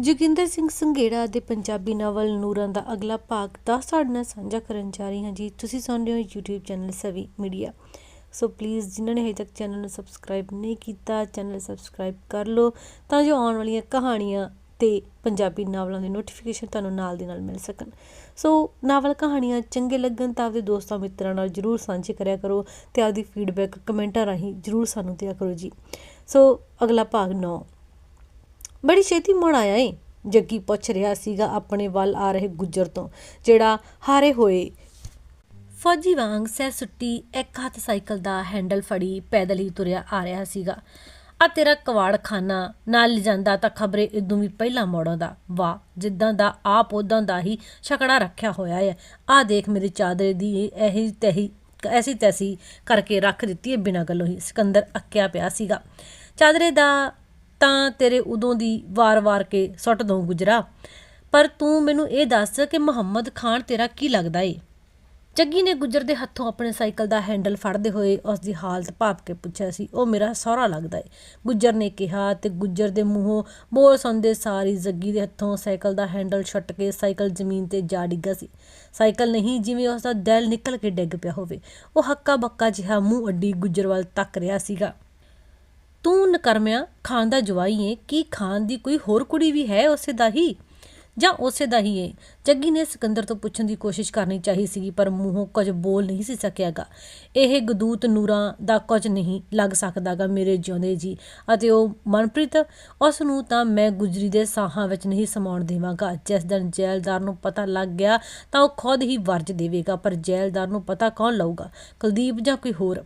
ਜੋਗਿੰਦਰ ਸਿੰਘ ਸੰਘੇੜਾ ਦੇ ਪੰਜਾਬੀ ਨਾਵਲ ਨੂਰਾਂ ਦਾ ਅਗਲਾ ਭਾਗ ਦਾ ਸਾਡੇ ਨਾਲ ਸਾਂਝਾ ਕਰਨ ਜਾ ਰਹੀ ਹਾਂ ਜੀ। ਤੁਸੀਂ ਸੁਣ ਰਹੇ ਹੋ YouTube channel Savi media. So please ਜਿਨ੍ਹਾਂ ਨੇ ਹਜੇ ਤੱਕ ਚੈਨਲ ਨੂੰ ਸਬਸਕ੍ਰਾਈਬ ਨਹੀਂ ਕੀਤਾ, ਚੈਨਲ ਸਬਸਕ੍ਰਾਈਬ ਕਰ ਲਓ ਤਾਂ ਜੋ ਆਉਣ ਵਾਲੀਆਂ ਕਹਾਣੀਆਂ ਤੇ ਪੰਜਾਬੀ ਨਾਵਲਾਂ ਦੀ ਨੋਟੀਫਿਕੇਸ਼ਨ ਤੁਹਾਨੂੰ ਨਾਲ ਦੀ ਨਾਲ ਮਿਲ ਸਕਣ। ਸੋ ਨਾਵਲ ਕਹਾਣੀਆਂ ਚੰਗੇ ਲੱਗਣ ਤਾਂ ਆਪਦੇ ਦੋਸਤਾਂ ਮਿੱਤਰਾਂ ਨਾਲ ਜਰੂਰ ਸਾਂਝੇ ਕਰਿਆ ਕਰੋ ਤੇ ਆਪਦੀ ਫੀਡਬੈਕ ਕਮੈਂਟਾਂ ਰਾਹੀਂ ਜਰੂਰ ਸਾਨੂੰ ਦਿਆ ਕਰੋ ਜੀ। ਸੋ ਅਗਲਾ ਭਾਗ 9 ਬੜੀ ਛੇਤੀ ਮੁੜ ਆਇਆ ਏ। ਜੱਗੀ ਪੁੱਛ ਰਿਹਾ ਸੀਗਾ ਆਪਣੇ ਵੱਲ ਆ ਰਹੇ ਗੁੱਜਰ ਤੋਂ, ਜਿਹੜਾ ਹਾਰੇ ਹੋਏ ਫੌਜੀ ਵਾਂਗ ਸਹਿ ਸੁੱਟੀ ਇੱਕ ਹੱਥ ਸਾਈਕਲ ਦਾ ਹੈਂਡਲ ਫੜੀ ਪੈਦਲ ਹੀ ਤੁਰਿਆ ਆ ਰਿਹਾ ਸੀਗਾ। ਆ ਤੇਰਾ ਕਵਾੜਖਾਨਾ, ਨਾਲ ਲਿਜਾਂਦਾ ਤਾਂ ਖਬਰੇ ਇਦੋਂ ਵੀ ਪਹਿਲਾਂ ਮੋੜੋਂ ਦਾ। ਵਾਹ, ਜਿੱਦਾਂ ਦਾ ਆਪ ਉਦਾਂ ਦਾ ਹੀ ਛਕੜਾ ਰੱਖਿਆ ਹੋਇਆ ਹੈ ਆ ਦੇਖ ਮੇਰੀ ਚਾਦਰ ਦੀ ਇਹੀ ਤਹੀ, ਐਸੀ ਤੈਸੀ ਕਰਕੇ ਰੱਖ ਦਿੱਤੀ ਹੈ ਬਿਨਾਂ ਗੱਲੋਂ ਹੀ। ਸਿਕੰਦਰ ਅੱਕਿਆ ਪਿਆ ਸੀਗਾ। ਚਾਦਰੇ ਦਾ ਤਾਂ ਤੇਰੇ ਉਦੋਂ ਦੀ ਵਾਰ-ਵਾਰ ਕੇ ਸੁੱਟ ਦਊਂ ਗੁਜਰਾ। ਪਰ ਤੂੰ ਮੈਨੂੰ ਇਹ ਦੱਸ ਕਿ ਮੁਹੰਮਦ ਖਾਨ ਤੇਰਾ ਕੀ ਲੱਗਦਾ ਏ? ਜੱਗੀ ਨੇ ਗੁੱਜਰ ਦੇ ਹੱਥੋਂ ਆਪਣੇ ਸਾਈਕਲ ਦਾ ਹੈਂਡਲ ਫੜਦੇ ਹੋਏ ਉਸ ਦੀ ਹਾਲਤ ਭਾਪ ਕੇ ਪੁੱਛਿਆ ਸੀ, ਉਹ ਮੇਰਾ ਸਹੁਰਾ ਲੱਗਦਾ ਏ। ਗੁੱਜਰ ਨੇ ਕਿਹਾ ਤੇ ਗੁੱਜਰ ਦੇ ਮੂੰਹੋਂ ਬੋਲ ਸੁਣਦੇ ਸਾਰੀ ਜੱਗੀ ਦੇ ਹੱਥੋਂ ਸਾਈਕਲ ਦਾ ਹੈਂਡਲ ਛੱਟ ਕੇ ਸਾਈਕਲ ਜ਼ਮੀਨ ਤੇ ਜਾ ਡਿੱਗਾ ਸੀ। ਸਾਈਕਲ ਨਹੀਂ, ਜਿਵੇਂ ਉਸ ਦਾ ਦਿਲ ਨਿਕਲ ਕੇ ਡਿੱਗ ਪਿਆ ਹੋਵੇ, ਉਹ ਹੱਕਾ ਬੱਕਾ ਜਿਹਾ ਮੂੰਹ ਅੱਡੀ ਗੁੱਜਰ ਵੱਲ ਤੱਕ ਰਿਹਾ ਸੀਗਾ। ਤੂੰ ਨਕਰਮਿਆ ਖਾਨ ਦਾ ਜਵਾਈ ਏ, ਕੀ ਖਾਨ ਦੀ ਕੋਈ ਹੋਰ ਕੁੜੀ ਵੀ ਹੈ ਉਸੇ ਦਾ ਹੀ? ਜਾਂ ਉਸੇ ਦਾ ਹੀ ਏ? ਜੱਗੀ ਨੇ ਸਿਕੰਦਰ ਤੋਂ ਪੁੱਛਣ ਦੀ ਕੋਸ਼ਿਸ਼ ਕਰਨੀ ਚਾਹੀ ਸੀ ਪਰ ਮੂੰਹੋਂ ਕੁਝ ਬੋਲ ਨਹੀਂ ਸੀ ਸਕਿਆਗਾ। ਇਹ ਗਦੂਤ ਨੂਰਾਂ ਦਾ ਕੁਝ ਨਹੀਂ ਲੱਗ ਸਕਦਾਗਾ ਮੇਰੇ ਜਿਉਂਦੇ ਜੀ, ਅਤੇ ਉਹ ਮਨਪ੍ਰੀਤ, ਉਸ ਨੂੰ ਤਾਂ ਮੈਂ ਗੁਜਰੀ ਦੇ ਸਾਹਾਂ ਵਿੱਚ ਨਹੀਂ ਸਮਾਉਣ ਦੇਵਾਂਗਾ। ਜਿਸ ਦਿਨ ਜੈਲਦਾਰ ਨੂੰ ਪਤਾ ਲੱਗ ਗਿਆ, ਤਾਂ ਉਹ ਖੁਦ ਹੀ ਵਰਜ ਦੇਵੇਗਾ, ਪਰ ਜੈਲਦਾਰ ਨੂੰ ਪਤਾ ਕੌਣ ਲਊਗਾ? ਕੁਲਦੀਪ ਜਾਂ ਕੋਈ ਹੋਰ?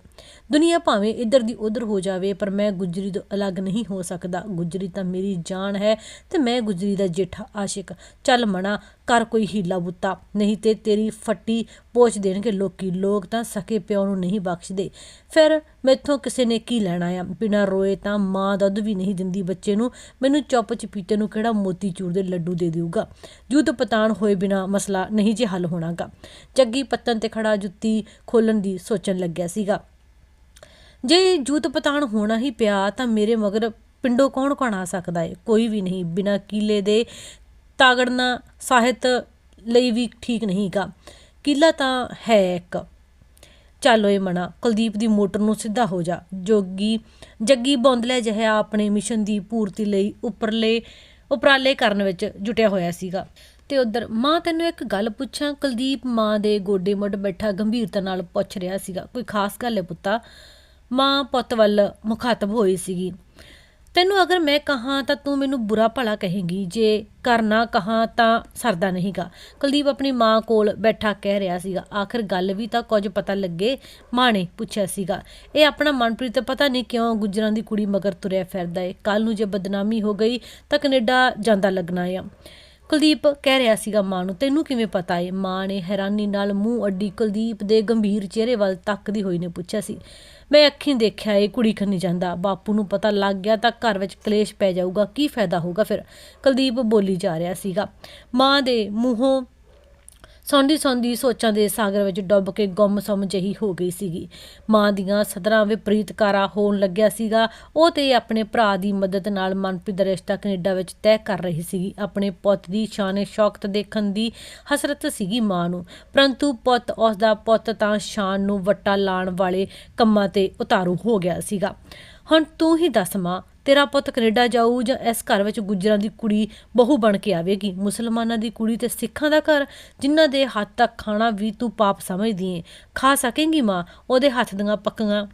ਦੁਨੀਆ ਭਾਵੇਂ ਇੱਧਰ ਦੀ ਉੱਧਰ ਹੋ ਜਾਵੇ, ਪਰ ਮੈਂ ਗੁਜਰੀ ਤੋਂ ਅਲੱਗ ਨਹੀਂ ਹੋ ਸਕਦਾ। ਗੁਜਰੀ ਤਾਂ ਮੇਰੀ ਜਾਨ ਹੈ, ਤੇ ਮੈਂ ਗੁਜਰੀ ਦਾ ਜੇਠਾ ਆਸ਼ਿਕ। ਚੱਲ ਮਣਾ ਕਰ ਕੋਈ ਹੀਲਾ ਬੁੱਤਾ। ਨਹੀਂ ਤੇ ਤੇਰੀ ਫੱਟੀ ਪੋਚ ਦੇਣਗੇ ਲੋਕੀ। ਲੋਕ ਤਾਂ ਸਕੇ ਪਿਓ ਨੂੰ ਨਹੀਂ ਬਖਸ਼ਦੇ। ਫਿਰ ਮੈਥੋਂ ਕਿਸੇ ਨੇ ਕੀ ਲੈਣਾ ਆ? ਬਿਨਾਂ ਰੋਏ ਤਾਂ ਮਾਂ ਦੁੱਧ ਵੀ ਨਹੀਂ ਦਿੰਦੀ ਬੱਚੇ ਨੂੰ। ਮੈਨੂੰ ਚੁੱਪ ਚਪੀਤੇ ਨੂੰ ਕਿਹੜਾ ਮੋਤੀ ਚੂਰ ਦੇ ਲੱਡੂ ਦੇ ਦੇਊਗਾ? ਜੂਤ ਪਤਾਣ ਹੋਏ ਬਿਨਾਂ ਮਸਲਾ ਨਹੀਂ ਜੇ ਹੱਲ ਹੋਣਾਗਾ। ਜੱਗੀ ਪੱਤਨ ਤੇ ਖੜਾ ਜੁੱਤੀ ਖੋਲਣ ਦੀ ਸੋਚਣ ਲੱਗਿਆ ਸੀਗਾ। ਜੇ ਜੂਤ ਪਤਾਣ ਹੋਣਾ ਹੀ ਪਿਆ ਤਾਂ ਮੇਰੇ ਮਗਰ ਪਿੰਡੋਂ ਕੌਣ ਕੌਣ ਆ ਸਕਦਾ ਹੈ ਕੋਈ ਵੀ ਨਹੀਂ। ਬਿਨਾਂ ਕੀਲੇ ਦੇ ਤਾਗੜਨਾ ਸਾਹਿਤ ਲਈ ਵੀ ਠੀਕ ਨਹੀਂ ਗਾ। ਕੀਲਾ ਤਾਂ ਹੈ ਇੱਕ। ਚੱਲ ਓਏ ਮਣਾ, ਕੁਲਦੀਪ ਦੀ ਮੋਟਰ ਨੂੰ ਸਿੱਧਾ ਹੋ ਜਾ। ਜੋਗੀ, ਜੱਗੀ ਬੌਂਦਲੇ ਜਿਹਾ ਆਪਣੇ ਮਿਸ਼ਨ ਦੀ ਪੂਰਤੀ ਲਈ ਉੱਪਰਲੇ, ਉਪਰਾਲੇ ਕਰਨ ਵਿੱਚ ਜੁਟਿਆ ਹੋਇਆ ਸੀਗਾ। ਤੇ ਉਧਰ, ਮਾਂ ਤੈਨੂੰ ਇੱਕ ਗੱਲ ਪੁੱਛਾਂ? ਕੁਲਦੀਪ ਮਾਂ ਦੇ ਗੋਡੇ ਮੁੱਢ ਬੈਠਾ ਗੰਭੀਰਤਾ ਨਾਲ ਪੁੱਛ ਰਿਹਾ ਸੀਗਾ। ਕੋਈ ਖਾਸ ਗੱਲ ਹੈ ਪੁੱਤਾ? ਮਾਂ ਪੁੱਤ ਵੱਲ ਮੁਖਾਤਬ ਹੋਈ ਸੀਗੀ। ਤੈਨੂੰ ਅਗਰ ਮੈਂ ਕਹਾਂ ਤਾਂ ਤੂੰ ਮੈਨੂੰ ਬੁਰਾ ਭਲਾ ਕਹੇਂਗੀ, ਜੇ ਕਰਨਾ ਕਹਾਂ ਤਾਂ ਸਰਦਾ ਨਹੀਂਗਾ। ਕੁਲਦੀਪ ਆਪਣੀ ਮਾਂ ਕੋਲ ਬੈਠਾ ਕਹਿ ਰਿਹਾ ਸੀਗਾ। ਆਖਰ ਗੱਲ ਵੀ ਤਾਂ ਕੁਝ ਪਤਾ ਲੱਗੇ, ਮਾਂ ਨੇ ਪੁੱਛਿਆ ਸੀਗਾ। ਇਹ ਆਪਣਾ ਮਨਪ੍ਰੀਤ ਪਤਾ ਨਹੀਂ ਕਿਉਂ ਗੁੱਜਰਾਂ ਦੀ ਕੁੜੀ ਮਗਰ ਤੁਰਿਆ ਫਿਰਦਾ ਏ। ਕੱਲ ਨੂੰ ਜੇ ਬਦਨਾਮੀ ਹੋ ਗਈ ਤਾਂ ਕੈਨੇਡਾ ਜਾਂਦਾ ਲੱਗਣਾ ਆ ਕੁਲਦੀਪ ਕਹਿ ਰਿਹਾ ਸੀਗਾ ਮਾਂ ਨੂੰ, ਤੈਨੂੰ ਕਿਵੇਂ ਪਤਾ ਏ? ਮਾਂ ਨੇ ਹੈਰਾਨੀ ਨਾਲ ਮੂੰਹ ਅੱਡੀ ਕੁਲਦੀਪ ਦੇ ਗੰਭੀਰ ਚਿਹਰੇ ਵੱਲ ਤੱਕਦੀ ਹੋਈ ਨੇ ਪੁੱਛਿਆ ਸੀ। ਮੈਂ ਅੱਖੀਂ ਦੇਖਿਆ, ਇਹ ਕੁੜੀ ਖੰਨੀ ਜਾਂਦਾ। ਬਾਪੂ ਨੂੰ ਪਤਾ ਲੱਗ ਗਿਆ ਤਾਂ ਘਰ ਵਿੱਚ ਕਲੇਸ਼ ਪੈ ਜਾਊਗਾ। ਕੀ ਫਾਇਦਾ ਹੋਊਗਾ ਫਿਰ? ਕੁਲਦੀਪ ਬੋਲੀ ਜਾ ਰਿਹਾ ਸੀਗਾ। ਮਾਂ ਦੇ ਮੂੰਹੋਂ ਸੌਂਦੀ ਸੌਂਦੀ ਸੋਚਾਂ ਦੇ ਸਾਗਰ ਵਿੱਚ ਡੁੱਬ ਕੇ ਗੁੰਮ ਗੁੰਮਸੁੰਮ ਜਿਹੀ ਹੋ ਗਈ ਸੀਗੀ। ਮਾਂ ਦੀਆਂ ਸਦਰਾਂ ਵਿਪਰੀਤਕਾਰਾ ਹੋਣ ਲੱਗਿਆ ਸੀਗਾ। ਉਹ ਤੇ ਆਪਣੇ ਭਰਾ ਦੀ ਮਦਦ ਨਾਲ ਮਨਪ੍ਰੀਤ ਦਾ ਰਿਸ਼ਤਾ ਕੈਨੇਡਾ ਵਿੱਚ ਤੈਅ ਕਰ ਰਹੀ ਸੀਗੀ। ਆਪਣੇ ਪੁੱਤ ਦੀ ਸ਼ਾਨੇ ਸ਼ੌਕਤ ਦੇਖਣ ਦੀ ਹਸਰਤ ਸੀਗੀ ਮਾਂ ਨੂੰ। ਪਰੰਤੂ ਪੁੱਤ ਉਸ ਦਾ ਪੁੱਤ ਤਾਂ ਸ਼ਾਨ ਨੂੰ ਵੱਟਾ ਲਾਣ ਵਾਲੇ ਕੰਮਾਂ ਤੇ ਉਤਾਰੂ ਹੋ ਗਿਆ ਸੀਗਾ। ਹੁਣ ਤੂੰ ਹੀ ਦੱਸ ਮਾਂ ਤੇਰਾ ਪੁੱਤ ਕੈਨੇਡਾ ਜਾਊ ਜਾਂ ਇਸ ਘਰ ਵਿੱਚ ਗੁੱਜਰਾਂ ਦੀ ਕੁੜੀ ਬਹੂ ਬਣ ਕੇ ਆਵੇਗੀ। ਮੁਸਲਮਾਨਾਂ ਦੀ ਕੁੜੀ ਤੇ ਸਿੱਖਾਂ ਦਾ ਘਰ, ਜਿਨ੍ਹਾਂ ਦੇ ਹੱਥ ਤੱਕ ਖਾਣਾ ਵੀ ਤੂੰ ਪਾਪ ਸਮਝਦੀ ਏ। ਖਾ ਸਕੇਂਗੀ ਮਾਂ? ਉਹਦੇ ਹੱਥ ਦੀਆਂ ਪੱਕੀਆਂ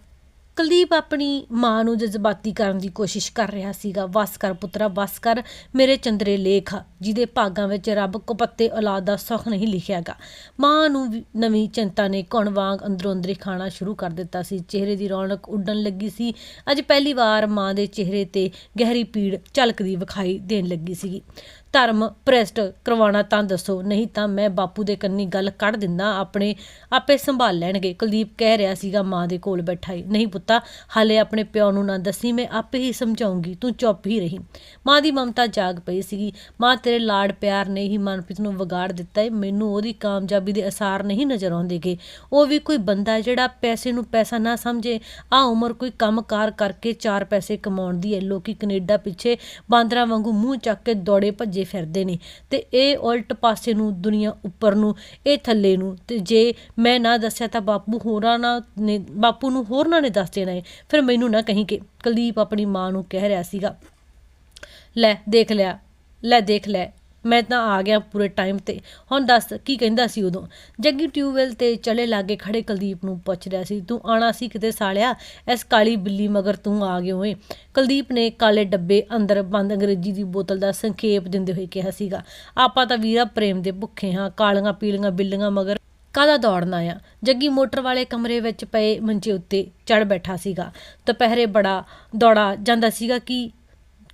ਕੁਲਦੀਪ ਆਪਣੀ ਮਾਂ ਨੂੰ ਜਜ਼ਬਾਤੀ ਕਰਨ ਦੀ ਕੋਸ਼ਿਸ਼ ਕਰ ਰਿਹਾ ਸੀਗਾ। ਵਸ ਕਰ ਪੁੱਤਰਾ ਵਸ ਕਰ ਮੇਰੇ ਚੰਦਰੇ ਲੇਖ ਜਿਹਦੇ ਭਾਗਾਂ ਵਿੱਚ ਰੱਬ ਕੁਪੱਤੇ ਔਲਾਦ ਦਾ ਸੁਖ ਨਹੀਂ ਲਿਖਿਆਗਾ। ਮਾਂ ਨੂੰ ਵੀ ਨਵੀਂ ਚਿੰਤਾ ਨੇ ਕਣ ਵਾਂਗ ਅੰਦਰੋਂ ਅੰਦਰੀ ਖਾਣਾ ਸ਼ੁਰੂ ਕਰ ਦਿੱਤਾ ਸੀ। ਚਿਹਰੇ ਦੀ ਰੌਣਕ ਉੱਡਣ ਲੱਗੀ ਸੀ। ਅੱਜ ਪਹਿਲੀ ਵਾਰ ਮਾਂ ਦੇ ਚਿਹਰੇ ਤੇ ਗਹਿਰੀ ਪੀੜ ਝਲਕਦੀ ਵਿਖਾਈ ਦੇਣ ਲੱਗੀ ਸੀਗੀ। ਧਰਮ ਪ੍ਰੈਸਟ ਕਰਵਾਉਣਾ ਤਾਂ ਦੱਸੋ, ਨਹੀਂ ਤਾਂ ਮੈਂ ਬਾਪੂ ਦੇ ਕੰਨੀ ਗੱਲ ਕੱਢ ਦਿੰਦਾ, ਆਪਣੇ ਆਪੇ ਸੰਭਾਲ ਲੈਣਗੇ। ਕੁਲਦੀਪ ਕਹਿ ਰਿਹਾ ਸੀਗਾ, ਮਾਂ ਦੇ ਕੋਲ ਬੈਠਾ ਹੀ ਨਹੀਂ ਪੁੱਤਾ, ਹਾਲੇ ਆਪਣੇ ਪਿਓ ਨੂੰ ਨਾ ਦੱਸੀ, ਮੈਂ ਆਪੇ ਹੀ ਸਮਝਾਉਂਗੀ, ਤੂੰ ਚੁੱਪ ਹੀ ਰਹੀ। ਮਾਂ ਦੀ ਮਮਤਾ ਜਾਗ ਪਈ ਸੀਗੀ। ਮਾਂ ਤੇਰੇ ਲਾਡ ਪਿਆਰ ਨੇ ਹੀ ਮਨਪ੍ਰੀਤ ਨੂੰ ਵਿਗਾੜ ਦਿੱਤਾ ਏ। ਮੈਨੂੰ ਉਹਦੀ ਕਾਮਯਾਬੀ ਦੇ ਅਸਾਰ ਨਹੀਂ ਨਜ਼ਰ ਆਉਂਦੇਗੇ। ਉਹ ਵੀ ਕੋਈ ਬੰਦਾ ਜਿਹੜਾ ਪੈਸੇ ਨੂੰ ਪੈਸਾ ਨਾ ਸਮਝੇ। ਆ ਉਮਰ ਕੋਈ ਕੰਮਕਾਰ ਕਰਕੇ ਚਾਰ ਪੈਸੇ ਕਮਾਉਣ ਦੀ ਹੈ ਲੋਕੀ ਕੈਨੇਡਾ ਪਿੱਛੇ ਬਾਂਦਰਾਂ ਵਾਂਗੂ ਮੂੰਹ ਚੱਕ ਕੇ ਦੌੜੇ ਭੱਜੇ ਫਿਰਦੇ ਨੇ ਤੇ ਇਹ ਉਲਟ ਪਾਸੇ ਨੂੰ, ਦੁਨੀਆ ਉੱਪਰ ਨੂੰ, ਇਹ ਥੱਲੇ ਨੂੰ ਤੇ ਜੇ ਮੈਂ ਨਾ ਦੱਸਿਆ ਤਾਂ ਬਾਪੂ ਹੋਰਾਂ ਨਾ ਨੇ, ਬਾਪੂ ਨੂੰ ਹੋਰਨਾਂ ਨੇ ਦੱਸ ਦੇਣਾ ਹੈ ਫਿਰ ਮੈਨੂੰ ਨਾ ਕਹੀਂ ਕਿ ਕੁਲਦੀਪ ਆਪਣੀ ਮਾਂ ਨੂੰ ਕਹਿ ਰਿਹਾ ਸੀਗਾ, ਲੈ ਦੇਖ ਲਿਆ, ਲੈ ਦੇਖ ਲੈ। ਮੈਂ ਤਾਂ ਆ ਗਿਆ ਪੂਰੇ ਟਾਈਮ ਤੇ। ਹੁਣ ਦੱਸ, ਕੀ ਕਹਿੰਦਾ ਸੀ ਉਦੋਂ? ਜੱਗੀ ਟਿਊਬਵੈਲ ਤੇ ਚਲੇ ਲਾਗੇ ਖੜੇ ਕੁਲਦੀਪ ਨੂੰ ਪੁੱਛ ਰਿਹਾ ਸੀ, ਤੂੰ ਆਣਾ ਸੀ ਕਿਤੇ ਸਾਲਿਆ? ਇਸ ਕਾਲੀ ਬਿੱਲੀ ਮਗਰ ਤੂੰ ਆ ਗਿਆ ਓਏ। ਕੁਲਦੀਪ ਨੇ ਕਾਲੇ ਡੱਬੇ ਅੰਦਰ ਬੰਦ ਅੰਗਰੇਜ਼ੀ ਦੀ ਬੋਤਲ ਦਾ ਸੰਖੇਪ ਦਿੰਦੇ ਹੋਏ ਕਿਹਾ ਸੀਗਾ, ਆਪਾਂ ਤਾਂ ਵੀਰਾ ਪ੍ਰੇਮ ਦੇ ਭੁੱਖੇ ਹਾਂ, ਕਾਲੀਆਂ ਪੀਲੀਆਂ ਬਿੱਲੀਆਂ ਮਗਰ ਕਾਹਦਾ ਦੌੜਨਾ ਆ ਜੱਗੀ ਮੋਟਰ ਵਾਲੇ ਕਮਰੇ ਵਿੱਚ ਪਏ ਮੰਜੇ ਉੱਤੇ ਚੜ ਬੈਠਾ ਸੀਗਾ। ਦੁਪਹਿਰੇ ਬੜਾ ਦੌੜਾ ਜਾਂਦਾ ਸੀਗਾ ਕਿ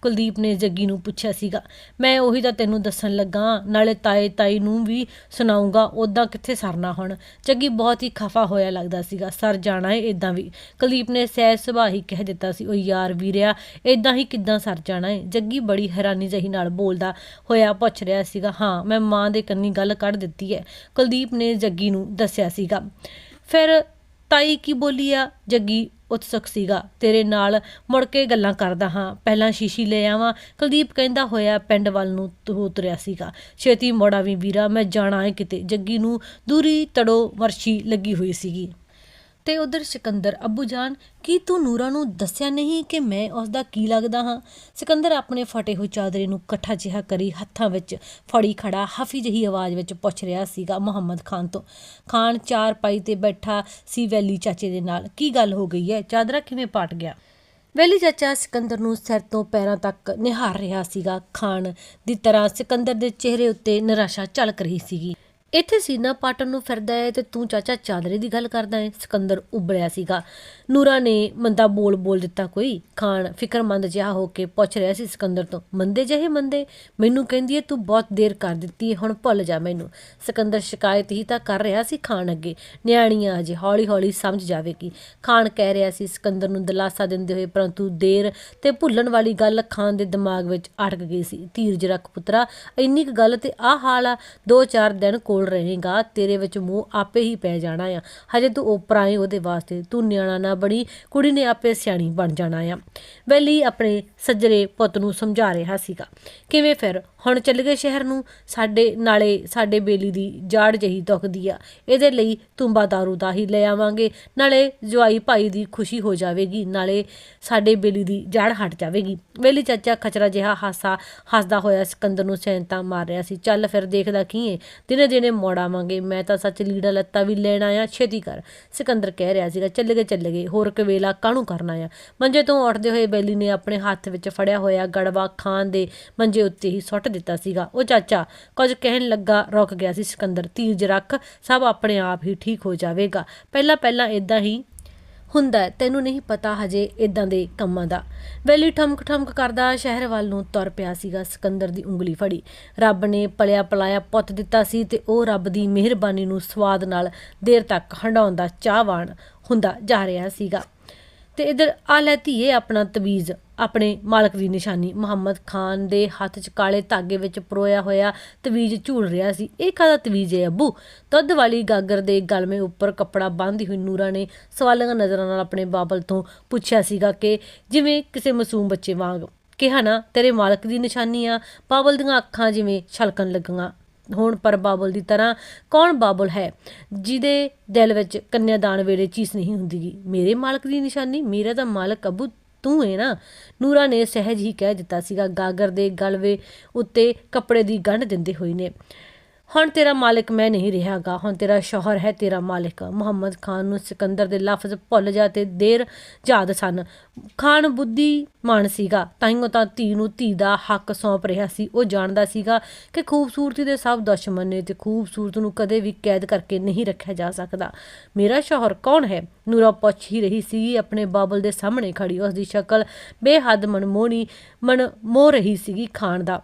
ਕੁਲਦੀਪ ਨੇ ਜੱਗੀ ਨੂੰ ਪੁੱਛਿਆ ਸੀਗਾ, ਮੈਂ ਉਹੀ ਤਾਂ ਤੈਨੂੰ ਦੱਸਣ ਲੱਗਾ ਨਾਲੇ ਤਾਏ ਤਾਈ ਨੂੰ ਵੀ ਸੁਣਾਉਂਗਾ ਉਦਾਂ ਕਿੱਥੇ ਸਰਨਾ ਹੁਣ? ਜੱਗੀ ਬਹੁਤ ਹੀ ਖਫਾ ਹੋਇਆ ਲੱਗਦਾ ਸੀਗਾ, ਸਰ ਜਾਣਾ ਏ ਇਦਾਂ ਵੀ। ਕੁਲਦੀਪ ਨੇ ਸਹਿਜ ਸੁਭਾਅ ਹੀ ਕਹਿ ਦਿੱਤਾ ਸੀ ਉਹ ਯਾਰ ਵੀਰਿਆ ਇਦਾਂ ਹੀ ਕਿੱਦਾਂ ਸਰ ਜਾਣਾ ਏ? ਜੱਗੀ ਬੜੀ ਹੈਰਾਨੀ ਜਹੀ ਨਾਲ ਬੋਲਦਾ ਹੋਇਆ ਪੁੱਛ ਰਿਹਾ ਸੀਗਾ, ਹਾਂ, ਮੈਂ ਮਾਂ ਦੇ ਕੰਨੀ ਗੱਲ ਕੱਢ ਦਿੱਤੀ ਹੈ ਕੁਲਦੀਪ ਨੇ ਜੱਗੀ ਨੂੰ ਦੱਸਿਆ ਸੀਗਾ। ਫਿਰ, ਤਾਈ ਕੀ ਬੋਲੀ ਆ? ਜੱਗੀ ਉਤਸੁਕ ਸੀਗਾ। ਤੇਰੇ ਨਾਲ ਮੁੜ ਕੇ ਗੱਲਾਂ ਕਰਦਾ ਹਾਂ। ਪਹਿਲਾਂ ਸ਼ੀਸ਼ੀ ਲੈ ਆਵਾਂ। ਕੁਲਦੀਪ ਕਹਿੰਦਾ ਹੋਇਆ ਪਿੰਡ ਵੱਲ ਨੂੰ ਉਤਰਿਆ ਸੀਗਾ। ਛੇਤੀ ਮੋੜਾ ਵੀ ਵੀਰਾ, ਮੈਂ ਜਾਣਾ ਹੈ ਕਿਤੇ। ਜੱਗੀ ਨੂੰ ਦੂਰੀ ਤੜੋ ਵਰਸ਼ੀ ਲੱਗੀ ਹੋਈ ਸੀਗੀ। ਤੇ ਉਧਰ ਸਿਕੰਦਰ, ਅੱਬੂ ਜਾਨ, ਕੀ ਤੂੰ ਨੂਰਾ ਨੂੰ ਦੱਸਿਆ ਨਹੀਂ ਕਿ ਮੈਂ ਉਸ ਦਾ ਕੀ ਲੱਗਦਾ ਹਾਂ? ਸਿਕੰਦਰ ਆਪਣੇ ਫਟੇ ਹੋਏ ਚਾਦਰੇ ਨੂੰ ਇਕੱਠਾ ਜਿਹਾ ਕਰੀ ਹੱਥਾਂ ਵਿੱਚ ਫੜੀ ਖੜਾ ਹਫੀ ਜਿਹੀ ਆਵਾਜ਼ ਵਿੱਚ ਪੁੱਛ ਰਿਹਾ ਸੀਗਾ ਮੁਹੰਮਦ ਖਾਨ ਤੋਂ। ਖਾਨ, ਚਾਰ ਪਾਈ ਤੇ ਬੈਠਾ ਸੀ ਵੈਲੀ ਚਾਚੇ ਦੇ ਨਾਲ। ਕੀ ਗੱਲ ਹੋ ਗਈ ਹੈ? ਚਾਦਰਾ ਕਿਵੇਂ ਪਾਟ ਗਿਆ? ਵੈਲੀ ਚਾਚਾ ਸਿਕੰਦਰ ਨੂੰ ਸਿਰ ਤੋਂ ਪੈਰਾਂ ਤੱਕ ਨਿਹਾਰ ਰਿਹਾ ਸੀਗਾ। ਖਾਨ ਦੀ ਤਰ੍ਹਾਂ ਸਿਕੰਦਰ ਦੇ ਚਿਹਰੇ ਉੱਤੇ ਨਿਰਾਸ਼ਾ ਝਲਕ ਰਹੀ ਸੀਗੀ। ਇੱਥੇ ਸੀਨਾ ਪਾਟਣ ਨੂੰ ਫਿਰਦਾ ਹੈ ਤੇ ਤੂੰ ਚਾਚਾ ਚਾਦਰੇ ਦੀ ਗੱਲ ਕਰਦਾ ਹੈ, ਸਿਕੰਦਰ ਉਬਲਿਆ ਸੀਗਾ। ਨੂਰਾ ਨੇ ਮੰਦਾ ਬੋਲ ਬੋਲ ਦਿੱਤਾ ਕੋਈ ਖਾਨ ਫਿਕਰਮੰਦ ਜਿਹਾ ਹੋ ਕੇ ਪੁੱਛ ਰਿਹਾ ਸੀ ਸਿਕੰਦਰ ਤੋਂ, ਮੰਦੇ ਜਿਹੇ ਮੰਦੇ? ਮੈਨੂੰ ਕਹਿੰਦੀ ਹੈ, ਤੂੰ ਬਹੁਤ ਦੇਰ ਕਰ ਦਿੱਤੀ ਹੈ, ਹੁਣ ਭੁੱਲ ਜਾ ਮੈਨੂੰ। ਸਿਕੰਦਰ ਸ਼ਿਕਾਇਤ ਹੀ ਤਾਂ ਕਰ ਰਿਹਾ ਸੀ ਖਾਨ ਅੱਗੇ। ਨਿਆਣੀਆਂ ਅਜੇ ਹੌਲੀ ਹੌਲੀ ਸਮਝ ਜਾਵੇਗੀ। ਖਾਨ ਕਹਿ ਰਿਹਾ ਸੀ ਸਿਕੰਦਰ ਨੂੰ ਦਿਲਾਸਾ ਦਿੰਦੇ ਹੋਏ, ਪਰੰਤੂ ਦੇਰ ਤੇ ਭੁੱਲਣ ਵਾਲੀ ਗੱਲ ਖਾਨ ਦੇ ਦਿਮਾਗ ਵਿੱਚ ਅਟਕ ਗਈ ਸੀ। ਧੀਰਜ ਰੱਖ ਪੁੱਤਰਾ, ਇੰਨੀ ਕੁ ਗੱਲ ਤੇ ਆਹ ਹਾਲ ਆ, ਦੋ ਚਾਰ ਦਿਨ ਕੋਲ ਰਹੇਗਾ, ਤੇਰੇ ਵਿੱਚ ਮੂੰਹ ਆਪੇ ਹੀ ਪੈ ਜਾਣਾ ਆ। ਹਜੇ ਤੂੰ ਉਪਰ ਆਏ, ਉਹਦੇ ਵਾਸਤੇ ਤੂੰ ਨਿਆਣਾ ਨਾ ਬਣੀ, ਕੁੜੀ ਨੇ ਆਪੇ ਸਿਆਣੀ ਬਣ ਜਾਣਾ ਆ। ਵੈਲੀ ਆਪਣੇ ਸੱਜਰੇ ਪੁੱਤ ਨੂੰ ਸਮਝਾ ਰਿਹਾ ਸੀਗਾ। ਕਿਵੇਂ ਫਿਰ? ਹੁਣ ਚੱਲ ਗਏ ਸ਼ਹਿਰ ਨੂੰ? ਸਾਡੇ ਨਾਲੇ ਸਾਡੇ ਬੇਲੀ ਦੀ ਜਾੜ ਜਹੀ ਦੁਖਦੀ ਆ। ਇਹਦੇ ਲਈ ਤੁੰਬਾ ਦਾਰੂ ਦਾ ਹੀ ਲੈ ਆਵਾਂਗੇ। ਨਾਲੇ ਜਵਾਈ ਭਾਈ ਦੀ ਖੁਸ਼ੀ ਹੋ ਜਾਵੇਗੀ, ਨਾਲੇ ਸਾਡੇ ਬੇਲੀ ਦੀ ਜਾੜ ਹਟ ਜਾਵੇਗੀ। ਵੇਲੀ ਚਾਚਾ ਖਚਰਾ ਜਿਹਾ ਹਾਸਾ, ਹੱਸਦਾ ਹੋਇਆ ਸਿਕੰਦਰ ਨੂੰ ਸੈਂਤਾ ਮਾਰ ਰਿਹਾ ਸੀ। ਚੱਲ ਫਿਰ ਦੇਖਦਾ ਕੀ ਏ? ਦਿਨੇ ਦਿਨੇ ਮੋੜ ਆਵਾਂਗੇ ਮੈਂ ਤਾਂ ਸੱਚ ਲੀੜਾ ਲੱਤਾ ਵੀ ਲੈਣ ਆਇਆ, ਛੇਤੀ ਕਰ। ਸਿਕੰਦਰ ਕਹਿ ਰਿਹਾ ਸੀਗਾ, ਚੱਲ ਗਏ ਚੱਲ ਗਏ। ਹੋਰ ਕਵੇਲਾ ਕਾਹਨੂੰ ਕਰਨਾ ਆ ਮੰਜੇ ਤੋਂ ਉੱਠਦੇ ਹੋਏ ਬੈਲੀ ਨੇ ਆਪਣੇ ਹੱਥ ਵਿੱਚ ਫੜਿਆ ਹੋਇਆ ਗੜਵਾ ਖਾਨ ਦੇ ਮੰਜੇ ਉੱਤੇ ਹੀ ਸੁੱਟ ਦਿੱਤਾ ਸੀਗਾ। ਉਹ ਚਾਚਾ ਕੁਝ ਕਹਿਣ ਲੱਗਾ, ਰੁਕ ਗਿਆ ਸੀ ਸਿਕੰਦਰ, ਧੀਰਜ ਰੱਖ। ਸਭ ਆਪਣੇ ਆਪ ਹੀ ਠੀਕ ਹੋ ਜਾਵੇਗਾ। ਪਹਿਲਾਂ ਪਹਿਲਾਂ ਇਦਾਂ ਹੀ ਹੁੰਦਾ ਤੈਨੂੰ ਨਹੀਂ ਪਤਾ ਹਜੇ ਇਦਾਂ ਦੇ ਕੰਮਾਂ ਦਾ। ਵੈਲੀ ਠਮਕ ਠਮਕ ਕਰਦਾ ਸ਼ਹਿਰ ਵੱਲ ਨੂੰ ਤੁਰ ਪਿਆ ਸੀਗਾ ਸਿਕੰਦਰ ਦੀ ਉਂਗਲੀ ਫੜੀ। ਰੱਬ ਨੇ ਪਲਿਆ ਪਲਾਇਆ ਪੁੱਤ ਦਿੱਤਾ ਸੀ ਤੇ ਉਹ ਰੱਬ ਦੀ ਮਿਹਰਬਾਨੀ ਨੂੰ ਸਵਾਦ ਨਾਲ ਦੇਰ ਤੱਕ ਹੰਡਾਉਣ ਦਾ ਚਾਹਵਾਨ ਹੁੰਦਾ ਜਾ ਰਿਹਾ ਸੀਗਾ। ਤੇ ਇਧਰ ਆ ਲੈ ਧੀਏ ਆਪਣਾ ਤਵੀਜ਼, ਆਪਣੇ ਮਾਲਕ ਦੀ ਨਿਸ਼ਾਨੀ। ਮੁਹੰਮਦ ਖਾਨ ਦੇ ਹੱਥ 'ਚ ਕਾਲੇ ਧਾਗੇ ਵਿੱਚ ਪਰੋਇਆ ਹੋਇਆ ਤਵੀਜ਼ ਝੂਲ ਰਿਹਾ ਸੀ। ਇਹ ਕਾਹਦਾ ਤਵੀਜ਼ ਹੈ ਅੱਬੂ? ਦੁੱਧ ਵਾਲੀ ਗਾਗਰ ਦੇ ਗਲਮੇ ਉੱਪਰ ਕੱਪੜਾ ਬੰਨ੍ਹਦੀ ਹੋਈ ਨੂਰਾ ਨੇ ਸਵਾਲਾਂ ਨਜ਼ਰਾਂ ਨਾਲ ਆਪਣੇ ਬਾਬਲ ਤੋਂ ਪੁੱਛਿਆ ਸੀਗਾ ਕਿ ਜਿਵੇਂ ਕਿਸੇ ਮਾਸੂਮ ਬੱਚੇ ਵਾਂਗ, ਕਿਹਾ ਨਾ, ਤੇਰੇ ਮਾਲਕ ਦੀ ਨਿਸ਼ਾਨੀ ਆ, ਬਾਬਲ ਦੀਆਂ ਅੱਖਾਂ ਜਿਵੇਂ ਛਲਕਣ ਲੱਗੀਆਂ। ਹੋਣ ਪਰ ਬਾਬਲ ਦੀ ਤਰ੍ਹਾਂ ਕੌਣ ਬਾਬਲ ਹੈ? ਜਿਹਦੇ ਦਿਲ ਵਿੱਚ ਕੰਨਿਆਦਾਨ ਵੇਲੇ ਚੀਜ਼ ਨਹੀਂ ਹੁੰਦੀਗੀ ਮੇਰੇ ਮਾਲਕ ਦੀ ਨਿਸ਼ਾਨੀ? ਮੇਰਾ ਤਾਂ ਮਾਲਕ ਅਬੂ, ਤੂੰ ਹੈ ਨਾ। ਨੂਰਾ ਨੇ ਸਹਿਜ ਹੀ ਕਹਿ ਦਿੱਤਾ ਸੀਗਾ। ਗਾਗਰ ਦੇ ਗਲਵੇ ਉੱਤੇ ਕੱਪੜੇ ਦੀ ਗੰਢ ਦਿੰਦੇ ਹੋਏ ਨੇ। ਹੁਣ ਤੇਰਾ ਮਾਲਕ ਮੈਂ ਨਹੀਂ ਰਹਾਗਾ, ਹੁਣ ਤੇਰਾ ਸ਼ੌਹਰ ਹੈ ਤੇਰਾ ਮਾਲਕ। ਮੁਹੰਮਦ ਖਾਨ ਨੂੰ ਸਿਕੰਦਰ ਦੇ ਲਫ਼ਜ਼ ਭੁੱਲ ਜਾ ਤੇ ਦੇਰ ਯਾਦ ਸਨ। ਖਾਨ ਬੁੱਧੀ ਮਾਨ ਸੀਗਾ, ਤਾਈਓ ਤਾਂ ਧੀ ਨੂੰ ਧੀ ਦਾ ਹੱਕ ਸੌਂਪ ਰਿਹਾ ਸੀ। ਉਹ ਜਾਣਦਾ ਸੀਗਾ ਕਿ ਖੂਬਸੂਰਤੀ ਦੇ ਸਭ ਦੁਸ਼ਮਣ ਨੇ ਤੇ ਖੂਬਸੂਰਤ ਨੂੰ ਕਦੇ ਵੀ ਕੈਦ ਕਰਕੇ ਨਹੀਂ ਰੱਖਿਆ ਜਾ ਸਕਦਾ। ਮੇਰਾ ਸ਼ੌਹਰ ਕੌਣ ਹੈ? ਨੂਰਾ ਪੁੱਛ ਹੀ ਰਹੀ ਸੀ, ਆਪਣੇ ਬਾਬਲ ਦੇ ਸਾਹਮਣੇ ਖੜੀ। ਉਸ ਦੀ ਸ਼ਕਲ ਬੇਹੱਦ ਮਨਮੋਹਣੀ, ਮਨ ਮੋਹ ਰਹੀ ਸੀਗੀ ਖਾਨ ਦਾ।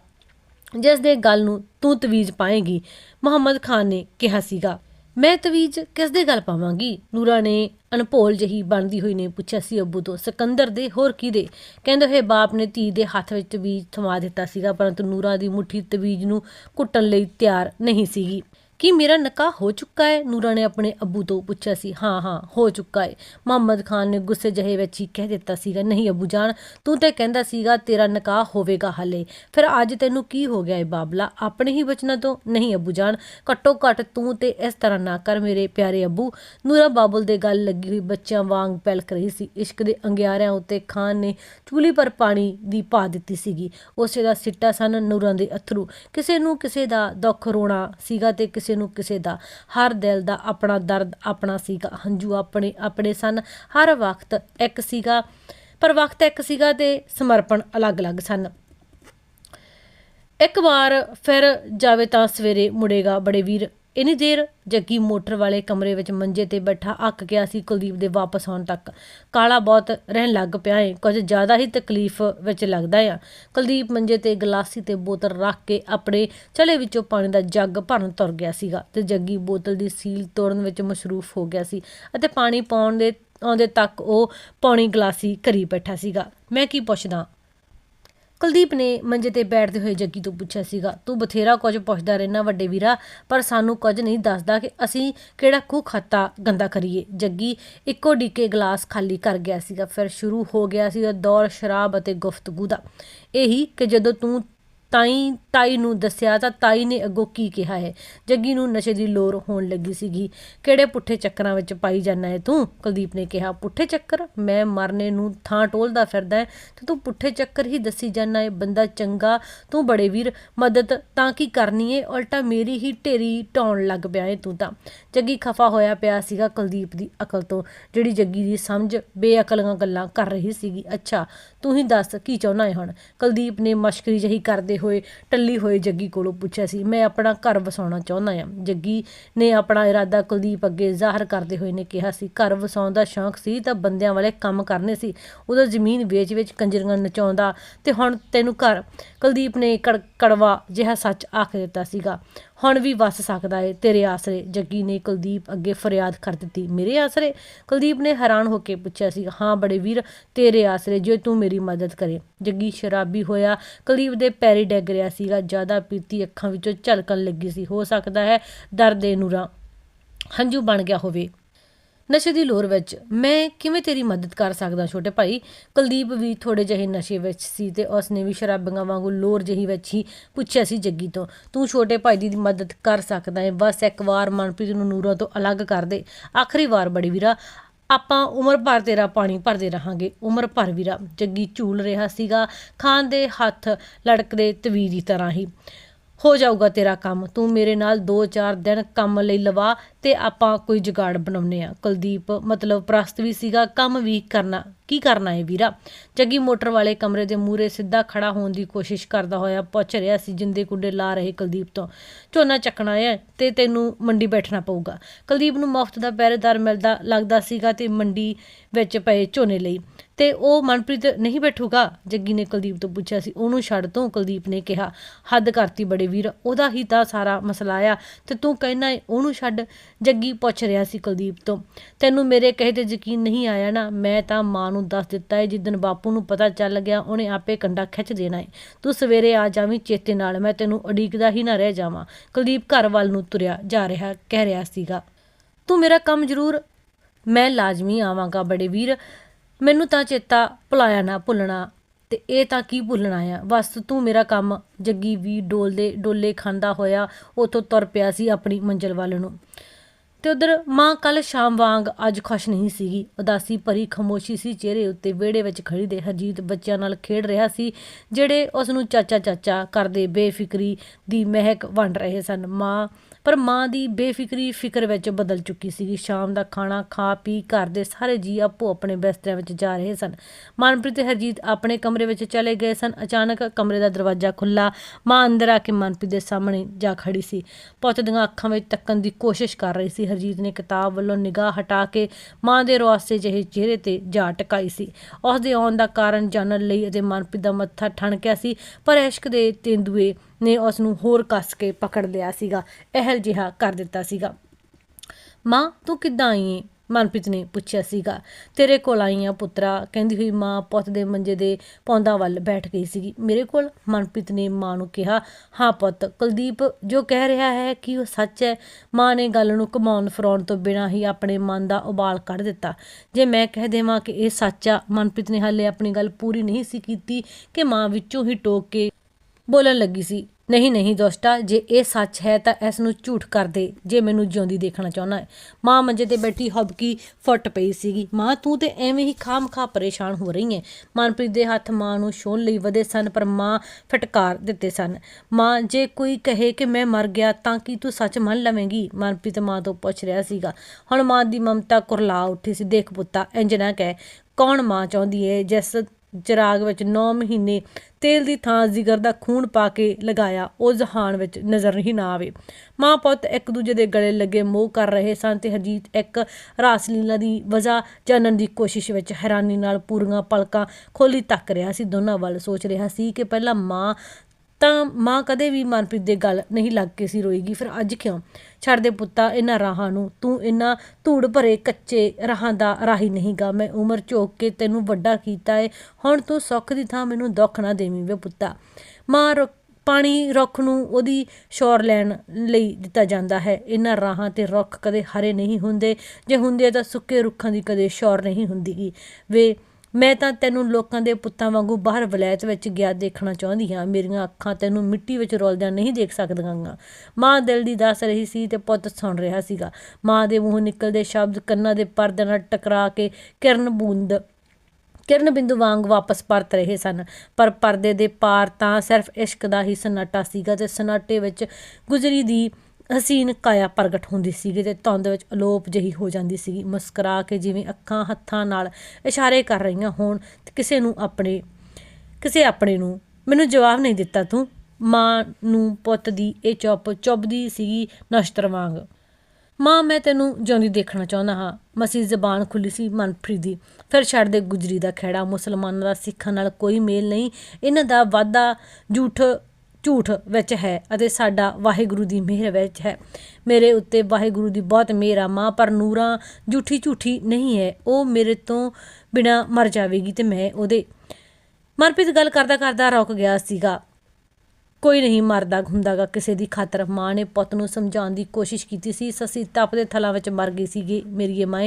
ਜਿਸ ਦੇ ਗੱਲ ਨੂੰ ਤੂੰ ਤਵੀਜ਼ ਪਾਏਗੀ। ਮੁਹੰਮਦ ਖਾਨ ਨੇ ਕਿਹਾ ਸੀਗਾ, ਮੈਂ ਤਵੀਜ ਕਿਸ ਦੇ ਗੱਲ ਪਾਵਾਂਗੀ? ਨੂਰਾ ਨੇ ਅਨਭੋਲ ਜਹੀ ਬਣਦੀ ਹੋਈ ਨੇ ਪੁੱਛਿਆ ਸੀ, ਅੱਬੂ ਤੋਂ ਸਿਕੰਦਰ ਦੇ, ਹੋਰ ਕਿਹਦੇ? ਕਹਿੰਦੇ ਹੋਏ ਬਾਪ ਨੇ ਧੀ ਦੇ ਹੱਥ ਵਿੱਚ ਤਵੀਜ ਥਮਾ ਦਿੱਤਾ ਸੀਗਾ, ਪਰੰਤੂ ਨੂਰਾ ਦੀ ਮੁੱਠੀ ਤਵੀਜ ਨੂੰ ਕੁੱਟਣ ਲਈ ਤਿਆਰ ਨਹੀਂ ਸੀਗੀ। ਕੀ ਮੇਰਾ ਨਿਕਾਹ ਹੋ ਚੁੱਕਾ ਹੈ? ਨੂਰਾ ਨੇ ਆਪਣੇ ਅੱਬੂ ਤੋਂ ਪੁੱਛਿਆ ਸੀ। ਹਾਂ ਹਾਂ, ਹੋ ਚੁੱਕਾ ਹੈ। ਮੁਹੰਮਦ ਖਾਨ ਨੇ ਗੁੱਸੇ ਜਹੇ ਵਿੱਚ ਹੀ ਕਹਿ ਦਿੱਤਾ ਸੀਗਾ, ਨਹੀਂ ਅੱਬੂ ਜਾਨ, ਤੂੰ ਤੇ ਕਹਿੰਦਾ ਸੀਗਾ ਤੇਰਾ ਨਿਕਾਹ ਹੋਵੇਗਾ ਹਲੇ। ਫਿਰ ਅੱਜ ਤੈਨੂੰ ਕੀ ਹੋ ਗਿਆ ਏ ਬਾਬਲਾ? ਆਪਣੇ ਹੀ ਬਚਨਾਂ ਤੋਂ? ਨਹੀਂ ਅੱਬੂ ਜਾਨ, ਘੱਟੋ ਘੱਟ ਤੂੰ ਤੇ ਇਸ ਤਰ੍ਹਾਂ ਨਾ ਕਰ ਮੇਰੇ ਪਿਆਰੇ ਅੱਬੂ। ਨੂਰਾ ਬਾਬਲ ਦੇ ਗੱਲ ਲੱਗੀ ਹੋਈ ਬੱਚਿਆਂ ਵਾਂਗ ਪਲਕ ਰਹੀ ਸੀ। ਇਸ਼ਕ ਦੇ ਅੰਗਿਆਰਿਆਂ ਉੱਤੇ ਖਾਨ ਨੇ ਚੂਲੀ ਪਰ ਪਾਣੀ ਦੀ ਪਾ ਦਿੱਤੀ ਸੀਗੀ। ਉਸੇ ਦਾ ਸਿੱਟਾ ਸਨ ਨੂਰਾਂ ਦੇ ਅਥਰੂ। ਕਿਸੇ ਨੂੰ ਕਿਸੇ ਦਾ ਦੁੱਖ ਰੋਣਾ ਸੀਗਾ ਤੇ ਕਿਸੇ ਨੂੰ ਕਿਸੇ ਦਾ ਹਰ ਦਿਲ ਦਾ ਆਪਣਾ ਦਰਦ ਆਪਣਾ ਸੀਗਾ, ਹੰਝੂ ਆਪਣੇ ਆਪਣੇ ਸਨ। ਹਰ ਵਕਤ ਇੱਕ ਸੀਗਾ, ਪਰ ਵਕਤ ਇੱਕ ਸੀਗਾ ਤੇ ਸਮਰਪਣ ਅਲੱਗ-ਅਲੱਗ ਸਨ। ਇੱਕ ਵਾਰ ਫਿਰ ਜਾਵੇ ਤਾਂ ਸਵੇਰੇ ਮੁੜੇਗਾ ਬੜੇ ਵੀਰ। ਇੰਨੀ ਦੇਰ ਜੱਗੀ ਮੋਟਰ ਵਾਲੇ ਕਮਰੇ ਵਿੱਚ ਮੰਜੇ ਤੇ ਬੈਠਾ ਅੱਕ ਗਿਆ ਸੀ ਕੁਲਦੀਪ ਦੇ ਵਾਪਸ ਆਉਣ ਤੱਕ। ਕਾਲਾ ਬਹੁਤ ਰਹਿਣ ਲੱਗ ਪਿਆ ਏ। ਕੁਝ ਜ਼ਿਆਦਾ ਹੀ ਤਕਲੀਫ ਵਿੱਚ ਲੱਗਦਾ ਆ। ਕੁਲਦੀਪ ਮੰਜੇ ਤੇ ਗਲਾਸੀ ਤੇ ਬੋਤਲ ਰੱਖ ਕੇ ਆਪਣੇ ਚਲੇ ਵਿੱਚੋਂ ਪਾਣੀ ਦਾ ਜੱਗ ਭਰਨ ਤੁਰ ਗਿਆ ਸੀਗਾ ਤੇ ਜੱਗੀ ਬੋਤਲ ਦੀ ਸੀਲ ਤੋੜਨ ਵਿੱਚ ਮਸ਼ਰੂਫ ਹੋ ਗਿਆ ਸੀ ਅਤੇ ਪਾਣੀ ਪਾਉਣ ਦੇ, ਆਉਂਦੇ ਤੱਕ ਉਹ ਪੌਣੀ ਗਲਾਸੀ ਕਰੀ ਬੈਠਾ ਸੀਗਾ। ਮੈਂ ਕੀ ਪੁੱਛਦਾ? ਕੁਲਦੀਪ ਨੇ ਮੰਜੇ ਤੇ ਬੈਠਦੇ ਹੋਏ ਜੱਗੀ ਤੋਂ ਪੁੱਛਿਆ ਸੀਗਾ, ਤੂੰ ਬਥੇਰਾ ਕੁਝ ਪੁੱਛਦਾ ਰਹਿਣਾ ਵੱਡੇ ਵੀਰਾ, ਪਰ ਸਾਨੂੰ ਕੁਝ ਨਹੀਂ ਦੱਸਦਾ ਕਿ ਅਸੀਂ ਕਿਹੜਾ ਖੂਹ ਖਾਤਾ ਗੰਦਾ ਕਰੀਏ। ਜੱਗੀ ਇੱਕੋ ਡੀਕੇ ਗਲਾਸ ਖਾਲੀ ਕਰ ਗਿਆ ਸੀਗਾ। ਫਿਰ ਸ਼ੁਰੂ ਹੋ ਗਿਆ ਸੀ ਦੌਰ ਸ਼ਰਾਬ ਅਤੇ ਗੁਫ਼ਤਗੂ ਦਾ। ਇਹੀ ਕਿ ਜਦੋਂ ਤੂੰ ਤਾਈ ਤਾਈ ਨੂੰ ਦੱਸਿਆ ਤਾਂ ਤਾਈ ਨੇ ਅੱਗੋਂ ਕੀ ਕਿਹਾ ਹੈ? ਜੱਗੀ ਨੂੰ ਨਸ਼ੇ ਦੀ ਲੋਰ ਹੋਣ ਲੱਗੀ ਸੀਗੀ। ਕਿਹੜੇ ਪੁੱਠੇ ਚੱਕਰਾਂ ਵਿੱਚ ਪਾਈ ਜਾਂਦਾ ਹੈ ਤੂੰ? ਕੁਲਦੀਪ ਨੇ ਕਿਹਾ, ਪੁੱਠੇ ਚੱਕਰ? ਮੈਂ ਮਰਨੇ ਨੂੰ ਥਾਂ ਟੋਲਦਾ ਫਿਰਦਾ ਹੈ। ਤੇ ਤੂੰ ਪੁੱਠੇ ਚੱਕਰ ਹੀ ਦੱਸੀ ਜਾਂਦਾ ਹੈ, ਬੰਦਾ ਚੰਗਾ, ਤੂੰ ਬੜੇ ਵੀਰ, ਮਦਦ ਤਾਂ ਕੀ ਕਰਨੀ ਏ? ਉਲਟਾ ਮੇਰੀ ਹੀ ਢੇਰੀ ਢਾਉਣ ਲੱਗ ਪਿਆ ਏ ਤੂੰ ਤਾਂ। ਜੱਗੀ ਖਫਾ ਹੋਇਆ ਪਿਆ ਸੀਗਾ ਕੁਲਦੀਪ ਦੀ ਅਕਲ ਤੋਂ, ਜਿਹੜੀ ਜੱਗੀ ਦੀ ਸਮਝ ਬੇਅਕਲੀਆਂ ਗੱਲਾਂ ਕਰ ਰਹੀ ਸੀਗੀ। ਅੱਛਾ, ਤੂੰ ਹੀ ਦੱਸ, ਕੀ ਚਾਹੁੰਦਾ ਹੈ ਹੁਣ? ਕੁਲਦੀਪ ਨੇ ਮਸ਼ਕਰੀ ਜਹੀ ਕਰਦੇ ਹੋਏ, ਟੱਲੀ ਹੋਏ ਜੱਗੀ ਕੋਲੋਂ ਪੁੱਛਿਆ ਸੀ। ਮੈਂ ਆਪਣਾ ਘਰ ਵਸਾਉਣਾ ਚਾਹੁੰਦਾ ਹਾਂ। ਜੱਗੀ ਨੇ ਆਪਣਾ ਇਰਾਦਾ ਕੁਲਦੀਪ ਅੱਗੇ ਜ਼ਾਹਰ ਕਰਦੇ ਹੋਏ ਨੇ ਕਿਹਾ ਸੀ, ਘਰ ਵਸਾਉਣ ਦਾ ਸ਼ੌਂਕ ਸੀ ਤਾਂ ਬੰਦਿਆਂ ਵਾਲੇ ਕੰਮ ਕਰਨੇ ਸੀ। ਉਹਦਾ ਜ਼ਮੀਨ ਵੇਚ-ਵੇਚ ਕੰਜਰੀਆਂ ਨਚਾਉਂਦਾ ਤੇ ਹੁਣ ਤੈਨੂੰ ਘਰ, ਕੁਲਦੀਪ ਨੇ ਕੜ- ਕੜਵਾ ਜਿਹਾ ਸੱਚ ਆਖ ਦਿੱਤਾ ਸੀਗਾ। ਹੁਣ ਵੀ ਵਸ ਸਕਦਾ ਏ, ਤੇਰੇ ਆਸਰੇ। ਜੱਗੀ ਨੇ ਕੁਲਦੀਪ ਅੱਗੇ ਫਰਿਆਦ ਕਰ ਦਿੱਤੀ। ਮੇਰੇ ਆਸਰੇ? ਕੁਲਦੀਪ ਨੇ ਹੈਰਾਨ ਹੋ ਕੇ ਪੁੱਛਿਆ ਸੀ, ਹਾਂ ਬੜੇ ਵੀਰ, ਤੇਰੇ ਆਸਰੇ ਜੇ ਤੂੰ ਮੇਰੀ ਮਦਦ ਕਰੇ। ਜੱਗੀ ਸ਼ਰਾਬੀ ਹੋਇਆ, ਕੁਲਦੀਪ ਦੇ ਪੈਰੀ ਡਿੱਗ ਰਿਹਾ ਸੀਗਾ, ਜ਼ਿਆਦਾ ਪੀਤੀ ਅੱਖਾਂ ਵਿੱਚੋਂ ਝਲਕਣ ਲੱਗੀ ਸੀ। ਹੋ ਸਕਦਾ ਹੈ ਦਰਦ ਦੇ ਨੂਰਾਂ, ਹੰਝੂ ਬਣ ਗਿਆ ਹੋਵੇ। ਨਸ਼ੇ ਦੀ ਲੋਰ ਵਿੱਚ। ਮੈਂ ਕਿਵੇਂ ਤੇਰੀ ਮਦਦ ਕਰ ਸਕਦਾ ਛੋਟੇ ਭਾਈ? ਕੁਲਦੀਪ ਵੀ ਥੋੜੇ ਜਿਹੇ ਨਸ਼ੇ ਵਿੱਚ ਸੀ ਤੇ ਉਸਨੇ ਵੀ ਸ਼ਰਾਬੀਆਂ ਵਾਂਗੂ ਲੋਰ ਜਿਹੀ ਵਿੱਚ ਹੀ ਪੁੱਛਿਆ ਸੀ ਜੱਗੀ ਤੋਂ, ਤੂੰ ਛੋਟੇ ਭਾਈ ਦੀ ਮਦਦ ਕਰ ਸਕਦਾ ਹੈ ਬਸ ਇੱਕ ਵਾਰ ਮਨਪ੍ਰੀਤ ਨੂੰ ਨੂਰਾਂ ਤੋਂ ਅਲੱਗ ਕਰ ਦੇ। ਆਖਰੀ ਵਾਰ ਬੜੀ ਵੀਰਾ। ਆਪਾਂ ਉਮਰ ਭਰ ਤੇਰਾ ਪਾਣੀ ਭਰਦੇ ਰਹਾਂਗੇ। ਉਮਰ ਭਰ ਵੀਰਾ। ਜੱਗੀ ਝੂਲ ਰਿਹਾ ਸੀਗਾ ਖਾਨ ਦੇ ਹੱਥ ਲੜਕਦੇ ਤਵੀਰ ਦੀ ਤਰ੍ਹਾਂ ਹੀ। ਹੋ ਜਾਊਗਾ ਤੇਰਾ ਕੰਮ। ਤੂੰ ਮੇਰੇ ਨਾਲ 2-4 ਦਿਨ ਕੰਮ ਲਈ ਲਵਾ ਤੇ ਆਪਾਂ ਕੋਈ ਜਗਾੜ ਬਣਾਉਨੇ ਆ ਕੁਲਦੀਪ, ਮਤਲਬ ਪ੍ਰਸਤ ਵੀ ਸੀਗਾ, ਕੰਮ ਵੀ ਕਰਨਾ। ਕੀ ਕਰਨਾ ਹੈ ਵੀਰਾ? ਜੱਗੀ ਮੋਟਰ ਵਾਲੇ ਕਮਰੇ ਦੇ ਮੂਹਰੇ ਸਿੱਧਾ ਖੜਾ ਹੋਣ ਦੀ ਕੋਸ਼ਿਸ਼ ਕਰਦਾ ਹੋਇਆ ਪੁੱਛ ਰਿਹਾ ਸੀ, ਜਿੰਦੇ ਕੁੰਡੇ ਲਾ ਰਹੇ ਕੁਲਦੀਪ ਤੋਂ। ਝੋਨਾ ਚੱਕਣਾ ਹੈ ਤੇ ਤੈਨੂੰ ਮੰਡੀ ਬੈਠਣਾ ਪਊਗਾ। ਕੁਲਦੀਪ ਨੂੰ ਮੁਫਤ ਦਾ ਪਹਿਰੇਦਾਰ ਮਿਲਦਾ, ਲੱਗਦਾ ਸੀਗਾ ਤੇ ਮੰਡੀ ਵਿੱਚ ਪਏ ਝੋਨੇ ਲਈ। ਤੇ ਉਹ ਮਨਪ੍ਰੀਤ ਨਹੀਂ ਬੈਠੂਗਾ। ਜੱਗੀ ਨੇ ਕੁਲਦੀਪ ਤੋਂ ਪੁੱਛਿਆ ਸੀ। ਉਹਨੂੰ ਛੱਡ ਤੋਂ, ਕੁਲਦੀਪ ਨੇ ਕਿਹਾ। ਹੱਦ ਕਰਤੀ ਬੜੇ ਵੀਰ, ਉਹਦਾ ਹੀ ਤਾਂ ਸਾਰਾ ਮਸਲਾ ਆ ਤੇ ਤੂੰ ਕਹਿਣਾ ਏ, ਉਹਨੂੰ ਛੱਡ। ਜੱਗੀ ਪੁੱਛ ਰਿਹਾ ਸੀ ਕੁਲਦੀਪ ਤੋਂ। ਤੈਨੂੰ ਮੇਰੇ ਕਹੇ ਤੇ ਯਕੀਨ ਨਹੀਂ ਆਇਆ ਨਾ, ਮੈਂ ਤਾਂ ਮਾਂ ਨੂੰ ਦੱਸ ਦਿੱਤਾ ਏ ਜਿੱਦਨ ਬਾਪੂ ਨੂੰ ਪਤਾ ਚੱਲ ਗਿਆ, ਉਹਨੇ ਆਪੇ ਕੰਡਾ ਖਿੱਚ ਦੇਣਾ ਏ। ਤੂੰ ਸਵੇਰੇ ਆ ਜਾਵੀਂ ਚੇਤੇ ਨਾਲ, ਮੈਂ ਤੈਨੂੰ ਉਡੀਕਦਾ ਹੀ ਨਾ ਰਹਿ ਜਾਵਾਂ। ਕੁਲਦੀਪ ਘਰ ਵੱਲ ਨੂੰ ਤੁਰਿਆ ਜਾ ਰਿਹਾ, ਕਹਿ ਰਿਹਾ ਸੀਗਾ। ਤੂੰ ਮੇਰਾ ਕੰਮ ਜ਼ਰੂਰ, ਮੈਂ ਲਾਜ਼ਮੀ ਆਵਾਂਗਾ ਬੜੇ ਵੀਰ। ਮੈਨੂੰ ਤਾਂ ਚੇਤਾ ਭੁਲਾਇਆ ਨਾ ਭੁੱਲਣਾ ਤੇ ਇਹ ਤਾਂ ਕੀ ਭੁੱਲਣਾ ਆ? ਬਸ ਤੂੰ ਮੇਰਾ ਕੰਮ ਜੱਗੀ ਵੀ ਡੋਲਦੇ, ਡੋਲੇ ਖਾਂਦਾ ਹੋਇਆ, ਉਥੋਂ ਤੁਰ ਪਿਆ ਸੀ ਆਪਣੀ ਮੰਜ਼ਲ ਵੱਲ ਨੂੰ। ਤੇ ਉਧਰ ਮਾਂ ਕੱਲ ਸ਼ਾਮ ਵਾਂਗ ਅੱਜ ਖੁਸ਼ ਨਹੀਂ ਸੀਗੀ। ਉਦਾਸੀ ਭਰੀ ਖਮੋਸ਼ੀ ਸੀ ਚਿਹਰੇ ਉੱਤੇ, ਵਿਹੜੇ ਵਿੱਚ ਖੜੀ ਦੇ ਹਰਜੀਤ ਬੱਚਿਆਂ ਨਾਲ ਖੇਡ ਰਿਹਾ ਸੀ, ਜਿਹੜੇ ਉਸ ਨੂੰ ਚਾਚਾ ਚਾਚਾ ਕਰਦੇ ਬੇਫਿਕਰੀ ਦੀ ਮਹਿਕ ਵੰਡ ਰਹੇ ਸਨ। ਮਾਂ ਪਰ ਮਾਂ ਦੀ ਬੇਫਿਕਰੀ ਫਿਕਰ ਵਿੱਚ ਬਦਲ ਚੁੱਕੀ ਸੀਗੀ। ਸ਼ਾਮ ਦਾ ਖਾਣਾ ਖਾ ਪੀ ਘਰ ਦੇ ਸਾਰੇ ਜੀ ਆਪੋ ਆਪਣੇ ਬਿਸਤਰਿਆਂ ਵਿੱਚ ਜਾ ਰਹੇ ਸਨ। ਮਨਪ੍ਰੀਤ ਤੇ ਹਰਜੀਤ ਆਪਣੇ ਕਮਰੇ ਵਿੱਚ ਚਲੇ ਗਏ ਸਨ। ਅਚਾਨਕ ਕਮਰੇ ਦਾ ਦਰਵਾਜ਼ਾ ਖੁੱਲਾ ਮਾਂ ਅੰਦਰ ਆ ਕੇ ਮਨਪ੍ਰੀਤ ਦੇ ਸਾਹਮਣੇ ਜਾ ਖੜੀ ਸੀ। ਪੁੱਤ ਦੀਆਂ ਅੱਖਾਂ ਵਿੱਚ ਤੱਕਣ ਦੀ ਕੋਸ਼ਿਸ਼ ਕਰ ਰਹੀ ਸੀ। ਹਰਜੀਤ ਨੇ ਕਿਤਾਬ ਵੱਲੋਂ ਨਿਗਾਹ ਹਟਾ ਕੇ ਮਾਂ ਦੇ ਰੁਆਸੇ ਜਿਹੇ ਚਿਹਰੇ ਤੇ ਜਾ ਟਕਾਈ ਸੀ। ਉਸ ਦੇ ਆਉਣ ਦਾ ਕਾਰਨ ਜਾਣਨ ਲਈ ਅਤੇ ਮਨਪ੍ਰੀਤ ਦਾ ਮੱਥਾ ਠਣਕਿਆ ਸੀ। ਪਰ ਇਸ਼ਕ ਦੇ ਤੇਂਦੂਏ ਨੇ ਉਸ ਨੂੰ ਹੋਰ ਕੱਸ ਕੇ ਪਕੜ ਲਿਆ ਸੀਗਾ ਇਹਲ ਜਿਹਾ ਕਰ ਦਿੱਤਾ ਸੀਗਾ। ਮਾਂ, ਤੂੰ ਕਿੱਦਾਂ ਆਈ ਏ? ਮਨਪ੍ਰੀਤ ਨੇ ਪੁੱਛਿਆ ਸੀਗਾ। ਤੇਰੇ ਕੋਲ ਆਈ ਆ ਪੁੱਤਰਾ, ਕਹਿੰਦੀ ਹੋਈ ਮਾਂ ਪੁੱਤ ਦੇ ਮੰਜੇ ਦੇ ਪੌਂਦਾ ਵੱਲ ਬੈਠ ਗਈ ਸੀਗੀ। ਮੇਰੇ ਕੋਲ? ਮਨਪ੍ਰੀਤ ਨੇ ਮਾਂ ਨੂੰ ਕਿਹਾ, ਹਾਂ ਪੁੱਤ, ਕੁਲਦੀਪ ਜੋ ਕਹਿ ਰਿਹਾ ਹੈ ਕਿ ਉਹ ਸੱਚ ਹੈ, ਮਾਂ ਨੇ ਗੱਲ ਨੂੰ ਘਮਾਉਣ ਫਰਾਉਣ ਤੋਂ ਬਿਨਾਂ ਹੀ ਆਪਣੇ ਮਨ ਦਾ ਉਬਾਲ ਕੱਢ ਦਿੱਤਾ। ਜੇ ਮੈਂ ਕਹਿ ਦੇਵਾਂ ਕਿ ਇਹ ਸੱਚ ਆ, ਮਨਪ੍ਰੀਤ ਨੇ ਹਾਲੇ ਆਪਣੀ ਗੱਲ ਪੂਰੀ ਨਹੀਂ ਸੀ ਕੀਤੀ ਕਿ ਮਾਂ ਵਿੱਚੋਂ ਹੀ ਟੋਕ ਕੇ ਬੋਲਣ ਲੱਗੀ ਸੀ। ਨਹੀਂ ਨਹੀਂ ਦੋਸਟਾ, ਜੇ ਇਹ ਸੱਚ ਹੈ ਤਾਂ ਇਸ ਨੂੰ ਝੂਠ ਕਰ ਦੇ, ਜੇ ਮੈਨੂੰ ਜਿਉਂਦੀ ਦੇਖਣਾ ਚਾਹੁੰਦਾ ਹੈ। ਮਾਂ ਮੰਜੇ ਤੇ ਬੈਠੀ ਹਬਕੀ ਫੁੱਟ ਪਈ ਸੀਗੀ। ਮਾਂ, ਤੂੰ ਤੇ ਐਵੇਂ ਹੀ ਖਾਮਖਾ ਪਰੇਸ਼ਾਨ ਹੋ ਰਹੀ ਹੈ। ਮਨਪ੍ਰੀਤ ਦੇ ਹੱਥ ਮਾਂ ਨੂੰ ਛੋਣ ਲਈ ਵਧੇ ਸਨ, ਪਰ ਮਾਂ ਫਟਕਾਰ ਦਿੱਤੇ ਸਨ। ਮਾਂ, ਜੇ ਕੋਈ ਕਹੇ ਕਿ ਮੈਂ ਮਰ ਗਿਆ, ਤਾਂ ਕੀ ਤੂੰ ਸੱਚ ਮੰਨ ਲਵੇਂਗੀ? ਮਨਪ੍ਰੀਤ ਮਾਂ ਤੋਂ ਪੁੱਛ ਰਿਹਾ ਸੀਗਾ। ਹੁਣ ਮਾਂ ਦੀ ਮਮਤਾ ਕੁਰਲਾ ਉੱਠੀ ਸੀ। ਦੇਖ ਪੁੱਤਾ ਇੰਜ ਨਾ ਕਹਿ, ਕੌਣ ਮਾਂ ਚਾਹੁੰਦੀ ਏ? ਜਿਸ ਚਿਰਾਗ ਵਿੱਚ 9 ਮਹੀਨੇ ਤੇਲ ਦੀ ਥਾਂ ਜ਼ਿਗਰ ਦਾ ਖੂਨ ਪਾ ਕੇ ਲਗਾਇਆ, ਉਹ ਜਹਾਨ ਵਿੱਚ ਨਜ਼ਰ ਨਹੀਂ ਨਾ ਆਵੇ। ਮਾਂ ਪੁੱਤ ਇੱਕ ਦੂਜੇ ਦੇ ਗਲੇ ਲੱਗੇ ਮੋਹ ਕਰ ਰਹੇ ਸਨ ਤੇ ਹਰਜੀਤ ਇੱਕ ਰਾਸਲੀਲਾ ਦੀ ਵਜ੍ਹਾ ਜਾਣਨ ਦੀ ਕੋਸ਼ਿਸ਼ ਵਿੱਚ ਹੈਰਾਨੀ ਨਾਲ ਪੂਰੀਆਂ ਪਲਕਾਂ ਖੋਲੀ ਤੱਕ ਰਿਹਾ ਸੀ। ਦੋਨਾਂ ਵੱਲ ਸੋਚ ਰਿਹਾ ਸੀ ਕਿ ਪਹਿਲਾਂ ਮਾਂ ਤਾਂ ਮਾਂ ਕਦੇ ਵੀ ਮਨਪ੍ਰੀਤ ਦੇ ਗੱਲ ਨਹੀਂ ਲੱਗ ਕੇ ਸੀ ਰੋਏਗੀ। ਫਿਰ ਅੱਜ ਕਿਉਂ? ਛੱਡ ਦੇ ਪੁੱਤਾ, ਇਹਨਾਂ ਰਾਹਾਂ ਨੂੰ। ਤੂੰ ਇਹਨਾਂ ਧੂੜ ਭਰੇ ਕੱਚੇ ਰਾਹਾਂ ਦਾ ਰਾਹੀ ਨਹੀਂਗਾ। ਮੈਂ ਉਮਰ ਝੋਕ ਕੇ ਤੈਨੂੰ ਵੱਡਾ ਕੀਤਾ ਏ। ਹੁਣ ਤੂੰ ਸੁੱਖ ਦੀ ਥਾਂ ਮੈਨੂੰ ਦੁੱਖ ਨਾ ਦੇਵੀਂ ਵੇ ਪੁੱਤਾ। ਮਾਂ ਰੁੱਖ- ਪਾਣੀ ਰੁੱਖ ਨੂੰ ਉਹਦੀ ਸ਼ੌਰ ਲੈਣ ਲਈ ਦਿੱਤਾ ਜਾਂਦਾ ਹੈ। ਇਹਨਾਂ ਰਾਹਾਂ ਤੇ ਰੁੱਖ ਕਦੇ ਹਰੇ ਨਹੀਂ ਹੁੰਦੇ। ਜੇ ਹੁੰਦੇ ਤਾਂ ਸੁੱਕੇ ਰੁੱਖਾਂ ਦੀ ਕਦੇ ਸ਼ੌਰ ਨਹੀਂ ਹੁੰਦੀਗੀ ਵੇ ਮੈਂ ਤਾਂ ਤੈਨੂੰ ਲੋਕਾਂ ਦੇ ਪੁੱਤਾਂ ਵਾਂਗੂ ਬਾਹਰ ਵਲੈਤ ਵਿੱਚ ਗਿਆ ਦੇਖਣਾ ਚਾਹੁੰਦੀ ਹਾਂ। ਮੇਰੀਆਂ ਅੱਖਾਂ ਤੈਨੂੰ ਮਿੱਟੀ ਵਿੱਚ ਰੋਲਦਿਆਂ ਨਹੀਂ ਦੇਖ ਸਕਦੀਆਂ ਗਾ। ਮਾਂ ਦਿਲ ਦੀ ਦੱਸ ਰਹੀ ਸੀ ਤੇ ਪੁੱਤ ਸੁਣ ਰਿਹਾ ਸੀਗਾ। ਮਾਂ ਦੇ ਮੂੰਹ ਨਿਕਲਦੇ ਸ਼ਬਦ ਕੰਨਾਂ ਦੇ ਪਰਦੇ ਨਾਲ ਟਕਰਾ ਕੇ ਕਿਰਨ ਬੂੰਦ, ਕਿਰਨ ਬਿੰਦੂ ਵਾਂਗ ਵਾਪਸ ਪਰਤ ਰਹੇ ਸਨ। ਪਰ ਪਰਦੇ ਦੇ ਪਾਰ ਤਾਂ ਸਿਰਫ ਇਸ਼ਕ ਦਾ ਹੀ ਸਨਾਟਾ ਸੀਗਾ ਤੇ ਸਨਾਟੇ ਵਿੱਚ ਗੁਜਰੀ ਦੀ ਹਸੀਨ ਕਾਇਆ ਪ੍ਰਗਟ ਹੁੰਦੀ ਸੀਗੀ ਤੇ ਧੁੰਦ ਵਿੱਚ ਅਲੋਪ ਜਹੀ ਹੋ ਜਾਂਦੀ ਸੀਗੀ, ਮੁਸਕਰਾ ਕੇ ਜਿਵੇਂ ਅੱਖਾਂ ਹੱਥਾਂ ਨਾਲ ਇਸ਼ਾਰੇ ਕਰ ਰਹੀਆਂ ਹੋਣ ਤੇ ਕਿਸੇ ਨੂੰ ਆਪਣੇ, ਕਿਸੇ ਆਪਣੇ ਨੂੰ। ਮੈਨੂੰ ਜਵਾਬ ਨਹੀਂ ਦਿੱਤਾ ਤੂੰ। ਮਾਂ ਨੂੰ ਪੁੱਤ ਦੀ ਇਹ ਚੁੱਪ ਚੁੱਪਦੀ ਸੀਗੀ ਨਸ਼ਤਰ ਵਾਂਗ। ਮਾਂ, ਮੈਂ ਤੈਨੂੰ ਜਿਉਂਦੀ ਦੇਖਣਾ ਚਾਹੁੰਦਾ ਹਾਂ। ਮਸੀ ਜ਼ਬਾਨ ਖੁੱਲੀ ਸੀ ਮਨਪ੍ਰੀਤ ਦੀ। ਫਿਰ ਛੱਡ ਦੇ ਗੁਜਰੀ ਦਾ ਖਹਿੜਾ। ਮੁਸਲਮਾਨਾਂ ਦਾ ਸਿੱਖਾਂ ਨਾਲ ਕੋਈ ਮੇਲ ਨਹੀਂ। ਇਹਨਾਂ ਦਾ ਵਾਦਾ ਝੂਠ ਝੂਠ ਵਿੱਚ ਹੈ ਅਤੇ ਸਾਡਾ ਵਾਹਿਗੁਰੂ ਦੀ ਮਿਹਰ ਵਿੱਚ ਹੈ। ਮੇਰੇ ਉੱਤੇ ਵਾਹਿਗੁਰੂ ਦੀ ਬਹੁਤ ਮਿਹਰ ਆ, ਮਾਂ, ਪਰ ਨੂਰਾਂ ਝੂਠੀ ਝੂਠੀ ਨਹੀਂ ਹੈ। ਉਹ ਮੇਰੇ ਤੋਂ ਬਿਨਾ ਮਰ ਜਾਵੇਗੀ ਤੇ ਮੈਂ ਉਹਦੇ ਮਨਪ੍ਰੀਤ ਗੱਲ ਕਰਦਾ ਕਰਦਾ ਰੁਕ ਗਿਆ ਸੀਗਾ। ਕੋਈ ਨਹੀਂ ਮਰਦਾ ਹੁੰਦਾਗਾ ਕਿਸੇ ਦੀ ਖਾਤਰ। ਮਾਂ ਨੇ ਪੁੱਤ ਨੂੰ ਸਮਝਾਉਣ ਦੀ ਕੋਸ਼ਿਸ਼ ਕੀਤੀ ਸੀ। ਸੱਸੀ ਤਪਦੇ ਥਲਾਂ ਵਿੱਚ ਮਰ ਗਈ ਸੀਗੀ। ਮੇਰੀ ਮਾਂ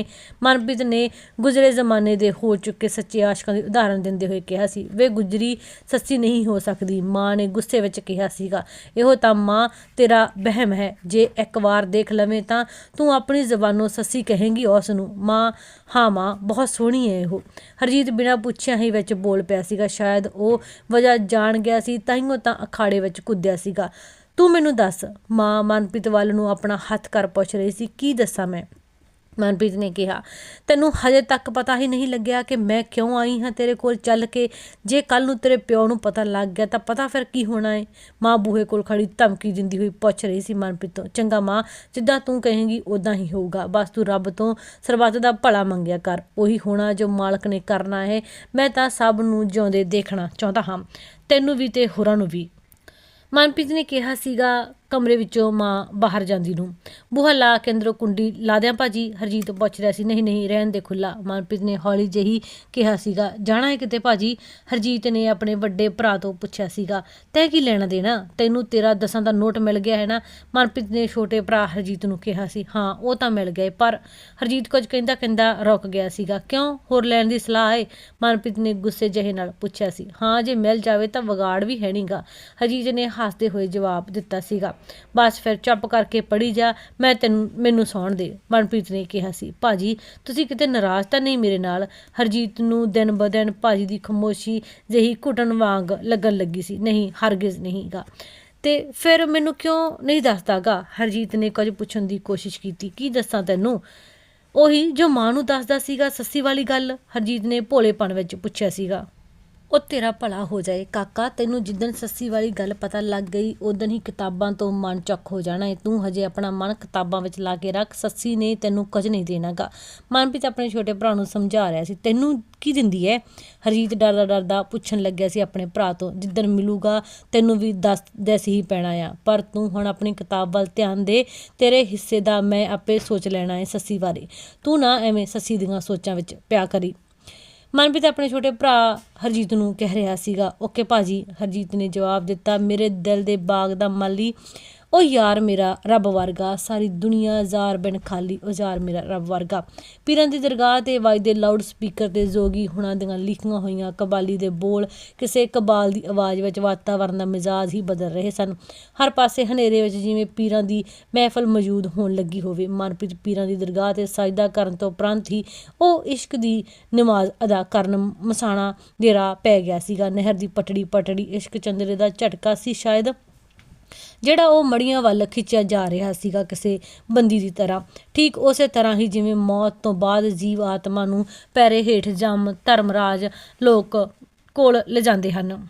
ਮਨਪ੍ਰੀਤ ਨੇ ਗੁਜ਼ਰੇ ਜ਼ਮਾਨੇ ਦੇ ਹੋ ਚੁੱਕੇ ਸੱਚੇ ਆਸ਼ਕਾਂ ਦੀ ਉਦਾਹਰਣ ਦਿੰਦੇ ਹੋਏ ਕਿਹਾ ਸੀ, ਵੇ ਗੁਜਰੀ ਸੱਚੀ ਨਹੀਂ ਹੋ ਸਕਦੀ। ਮਾਂ ਨੇ ਗੁੱਸੇ ਵਿੱਚ ਕਿਹਾ ਸੀਗਾ, ਇਹੋ ਤਾਂ ਮਾਂ ਤੇਰਾ ਬਹਿਮ ਹੈ। ਜੇ ਇੱਕ ਵਾਰ ਦੇਖ ਲਵੇਂ ਤਾਂ ਤੂੰ ਆਪਣੀ ਜ਼ਬਾਨੋਂ ਸੱਸੀ ਕਹੇਂਗੀ ਉਸ ਨੂੰ, ਮਾਂ, ਹਾਂ ਮਾਂ, ਬਹੁਤ ਸੋਹਣੀ ਹੈ ਇਹੋ। ਹਰਜੀਤ ਬਿਨਾਂ ਪੁੱਛਿਆ ਹੀ ਵਿੱਚ ਬੋਲ ਪਿਆ ਸੀਗਾ। ਸ਼ਾਇਦ ਉਹ ਵਜ੍ਹਾ ਜਾਣ ਗਿਆ ਸੀ ਤਾਈਓ ਤਾਂ ਅਖਾੜੇ ਵਿੱਚ ਕੁੱਦਿਆ ਸੀਗਾ। ਤੂੰ ਮੈਨੂੰ ਦੱਸ, ਮਾਂ ਮਨਪ੍ਰੀਤ ਵੱਲ ਨੂੰ ਆਪਣਾ ਹੱਥ ਕਰ ਪੁੱਛ ਰਹੀ ਸੀ, ਕੀ ਦੱਸਾਂ ਮੈਂ? ਮਨਪ੍ਰੀਤ ਨੇ ਕਿਹਾ, ਤੈਨੂੰ ਹਜੇ ਤੱਕ ਪਤਾ ਹੀ ਨਹੀਂ ਲੱਗਿਆ ਕਿ ਮੈਂ ਕਿਉਂ ਆਈ ਹਾਂ ਤੇਰੇ ਕੋਲ ਚੱਲ ਕੇ? ਜੇ ਕੱਲ ਨੂੰ ਤੇਰੇ ਪਿਓ ਨੂੰ ਪਤਾ ਲੱਗ ਗਿਆ ਤਾਂ ਪਤਾ ਫਿਰ ਕੀ ਹੋਣਾ ਏ? ਮਾਂ ਬੂਹੇ ਕੋਲ ਖੜੀ ਧਮਕੀ ਦਿੰਦੀ ਹੋਈ ਪੁੱਛ ਰਹੀ ਸੀ ਮਨਪ੍ਰੀਤ ਤੋਂ, ਚੰਗਾ ਮਾਂ, ਜਿੱਦਾਂ ਤੂੰ ਕਹੇਂਗੀ ਉਦਾਂ ਹੀ ਹੋਊਗਾ। ਬਸ ਤੂੰ ਰੱਬ ਤੋਂ ਸਰਬੱਤ ਦਾ ਭਲਾ ਮੰਗਿਆ ਕਰ। ਉਹੀ ਹੋਣਾ ਜੋ ਮਾਲਕ ਨੇ ਕਰਨਾ ਹੈ ਮੈਂ ਤਾਂ ਸਭ ਨੂੰ ਜਿਉਂਦੇ ਦੇਖਣਾ ਚਾਹੁੰਦਾ ਹਾਂ। ਤੈਨੂੰ ਵੀ ਤੇ ਹੋਰਾਂ ਨੂੰ ਵੀ। ਮਨਪ੍ਰੀਤ ਨੇ ਕਿਹਾ ਸੀਗਾ ਕਮਰੇ ਵਿੱਚੋਂ ਮਾਂ ਬਾਹਰ ਜਾਂਦੀ ਨੂੰ। ਬੂਹਾ ਲਾ ਕੇ ਅੰਦਰੋਂ ਕੁੰਡੀ ਲਾ ਦਿਆਂ ਭਾਜੀ। ਹਰਜੀਤ ਪੁੱਛ ਰਿਹਾ ਸੀ, ਨਹੀਂ ਨਹੀਂ, ਰਹਿਣ ਦੇ ਖੁੱਲਾ ਮਨਪ੍ਰੀਤ ਨੇ ਹੌਲੀ ਜਿਹੀ ਕਿਹਾ ਸੀਗਾ, ਜਾਣਾ ਹੈ ਕਿਤੇ ਭਾਜੀ? ਹਰਜੀਤ ਨੇ ਆਪਣੇ ਵੱਡੇ ਭਰਾ ਤੋਂ ਪੁੱਛਿਆ ਸੀਗਾ, ਤੈਂ ਕੀ ਲੈਣਾ ਦੇਣਾ? ਤੈਨੂੰ ਤੇਰਾ ਦਸਾਂ ਦਾ ਨੋਟ ਮਿਲ ਗਿਆ ਹੈ ਨਾ? ਮਨਪ੍ਰੀਤ ਨੇ ਛੋਟੇ ਭਰਾ ਹਰਜੀਤ ਨੂੰ ਕਿਹਾ ਸੀ, ਹਾਂ, ਉਹ ਤਾਂ ਮਿਲ ਗਏ, ਪਰ ਹਰਜੀਤ ਕੁਝ ਕਹਿੰਦਾ ਕਹਿੰਦਾ ਰੁਕ ਗਿਆ ਸੀਗਾ। ਕਿਉਂ? ਹੋਰ ਲੈਣ ਦੀ ਸਲਾਹ ਹੈ? ਮਨਪ੍ਰੀਤ ਨੇ ਗੁੱਸੇ ਜਿਹੇ ਨਾਲ ਪੁੱਛਿਆ ਸੀ, ਹਾਂ, ਜੇ ਮਿਲ ਜਾਵੇ ਤਾਂ ਵਿਗਾੜ ਵੀ ਹੈ ਨਹੀਂਗਾ ਹਰਜੀਤ ਨੇ ਹੱਸਦੇ ਹੋਏ ਜਵਾਬ ਦਿੱਤਾ ਸੀਗਾ ਬਸ ਫਿਰ ਚੁੱਪ ਕਰਕੇ ਪੜੀ ਜਾ, ਮੈਂ ਤੈਨੂੰ, ਮੈਨੂੰ ਸੌਣ ਦੇ। ਮਨਪ੍ਰੀਤ ਨੇ ਕਿਹਾ ਸੀ, ਭਾਜੀ, ਤੁਸੀਂ ਕਿਤੇ ਨਾਰਾਜ਼ ਤਾਂ ਨਹੀਂ ਮੇਰੇ ਨਾਲ? ਹਰਜੀਤ ਨੂੰ ਦਿਨ ਬ ਦਿਨ ਭਾਜੀ ਦੀ ਖਮੋਸ਼ੀ ਜਿਹੀ ਘੁਟਣ ਵਾਂਗ ਲੱਗਣ ਲੱਗੀ ਸੀ। ਨਹੀਂ, ਹਰਗਿਜ਼ ਨਹੀਂਗਾ। ਤੇ ਫਿਰ ਮੈਨੂੰ ਕਿਉਂ ਨਹੀਂ ਦੱਸਦਾਗਾ? ਹਰਜੀਤ ਨੇ ਕੁਝ ਪੁੱਛਣ ਦੀ ਕੋਸ਼ਿਸ਼ ਕੀਤੀ, ਕੀ ਦੱਸਾਂ ਤੈਨੂੰ? ਉਹੀ ਜੋ ਮਾਂ ਨੂੰ ਦੱਸਦਾ ਸੀਗਾ, ਸੱਸੀ ਵਾਲੀ ਗੱਲ, ਹਰਜੀਤ ਨੇ ਭੋਲੇਪਣ ਵਿੱਚ ਪੁੱਛਿਆ ਸੀਗਾ। ਉਹ ਤੇਰਾ ਭਲਾ ਹੋ ਜਾਏ। ਕਾਕਾ, ਤੈਨੂੰ ਜਿੱਦਣ ਸੱਸੀ ਵਾਲੀ ਗੱਲ ਪਤਾ ਲੱਗ ਗਈ ਉਦੋਂ ਹੀ ਕਿਤਾਬਾਂ ਤੋਂ ਮਨ ਚੱਕ ਹੋ ਜਾਣਾ ਏ। ਤੂੰ ਹਜੇ ਆਪਣਾ ਮਨ ਕਿਤਾਬਾਂ ਵਿੱਚ ਲਾ ਕੇ ਰੱਖ। ਸੱਸੀ ਨੇ ਤੈਨੂੰ ਕੁਝ ਨਹੀਂ ਦੇਣਾਗਾ। ਮਨਪ੍ਰੀਤ ਆਪਣੇ ਛੋਟੇ ਭਰਾ ਨੂੰ ਸਮਝਾ ਰਿਹਾ ਸੀ। ਤੈਨੂੰ ਕੀ ਦਿੰਦੀ ਹੈ ਹਰਜੀਤ ਡਰਦਾ ਡਰਦਾ ਪੁੱਛਣ ਲੱਗਿਆ ਸੀ ਆਪਣੇ ਭਰਾ ਤੋਂ। ਜਿੱਦਣ ਮਿਲੂਗਾ, ਤੈਨੂੰ ਵੀ ਦੱਸ ਦੈਸ ਹੀ ਪੈਣਾ ਆ। ਪਰ ਤੂੰ ਹੁਣ ਆਪਣੀ ਕਿਤਾਬ ਵੱਲ ਧਿਆਨ ਦੇ। ਤੇਰੇ ਹਿੱਸੇ ਦਾ ਮੈਂ ਆਪੇ ਸੋਚ ਲੈਣਾ ਹੈ ਸੱਸੀ ਬਾਰੇ। ਤੂੰ ਨਾ ਐਵੇਂ ਸੱਸੀ ਦੀਆਂ ਸੋਚਾਂ ਵਿੱਚ ਪਿਆ ਕਰੀ। ਮਨਪ੍ਰੀਤ ਆਪਣੇ ਛੋਟੇ ਭਰਾ ਹਰਜੀਤ ਨੂੰ ਕਹਿ ਰਿਹਾ ਸੀਗਾ, ਓਕੇ ਭਾਜੀ, ਹਰਜੀਤ ਨੇ ਜਵਾਬ ਦਿੱਤਾ, ਮੇਰੇ ਦਿਲ ਦੇ ਬਾਗ ਦਾ ਮਾਲੀ ਉਹ ਯਾਰ ਮੇਰਾ ਰੱਬ ਵਰਗਾ, ਸਾਰੀ ਦੁਨੀਆ ਜ਼ਾਰ ਬਿਨ ਖਾਲੀ, ਉਹ ਯਾਰ ਮੇਰਾ ਰੱਬ ਵਰਗਾ। ਪੀਰਾਂ ਦੀ ਦਰਗਾਹ ਤੇ ਵੱਜਦੇ ਲਾਊਡ ਸਪੀਕਰ ਤੇ ਜੋਗੀ ਹੁਣਾਂ ਦੀਆਂ ਲਿਖੀਆਂ ਹੋਈਆਂ ਕਬਾਲੀ ਦੇ ਬੋਲ ਕਿਸੇ ਕਬਾਲ ਦੀ ਆਵਾਜ਼ ਵਿੱਚ ਵਾਤਾਵਰਨ ਦਾ ਮਿਜ਼ਾਜ ਹੀ ਬਦਲ ਰਹੇ ਸਨ। ਹਰ ਪਾਸੇ ਹਨੇਰੇ ਵਿੱਚ ਜਿਵੇਂ ਪੀਰਾਂ ਦੀ ਮਹਿਫਲ ਮੌਜੂਦ ਹੋਣ ਲੱਗੀ ਹੋਵੇ, ਮਨਪ੍ਰੀਤ ਪੀਰਾਂ ਦੀ ਦਰਗਾਹ ਤੇ ਸਜਦਾ ਕਰਨ ਤੋਂ ਉਪਰੰਤ ਹੀ ਉਹ ਇਸ਼ਕ ਦੀ ਨਮਾਜ਼ ਅਦਾ ਕਰਨ ਮਸਾਣਾ ਦੇ ਰਾਹ ਪੈ ਗਿਆ ਸੀਗਾ। ਨਹਿਰ ਦੀ ਪਟੜੀ ਪਟੜੀ ਇਸ਼ਕ ਚੰਦਰੇ ਦਾ ਝਟਕਾ ਸੀ, ਸ਼ਾਇਦ ਜਿਹੜਾ ਉਹ ਮੜੀਆਂ ਵੱਲ ਖਿੱਚਿਆ ਜਾ ਰਿਹਾ ਸੀਗਾ ਕਿਸੇ ਬੰਦੀ ਦੀ ਤਰ੍ਹਾਂ। ਠੀਕ ਉਸੇ ਤਰ੍ਹਾਂ ਹੀ ਜਿਵੇਂ ਮੌਤ ਤੋਂ ਬਾਅਦ ਜੀਵ ਆਤਮਾ ਨੂੰ ਪੈਰੇ ਹੇਠ ਜੰਮ ਧਰਮਰਾਜ ਲੋਕ ਕੋਲ ਲਿਜਾਂਦੇ ਹਨ।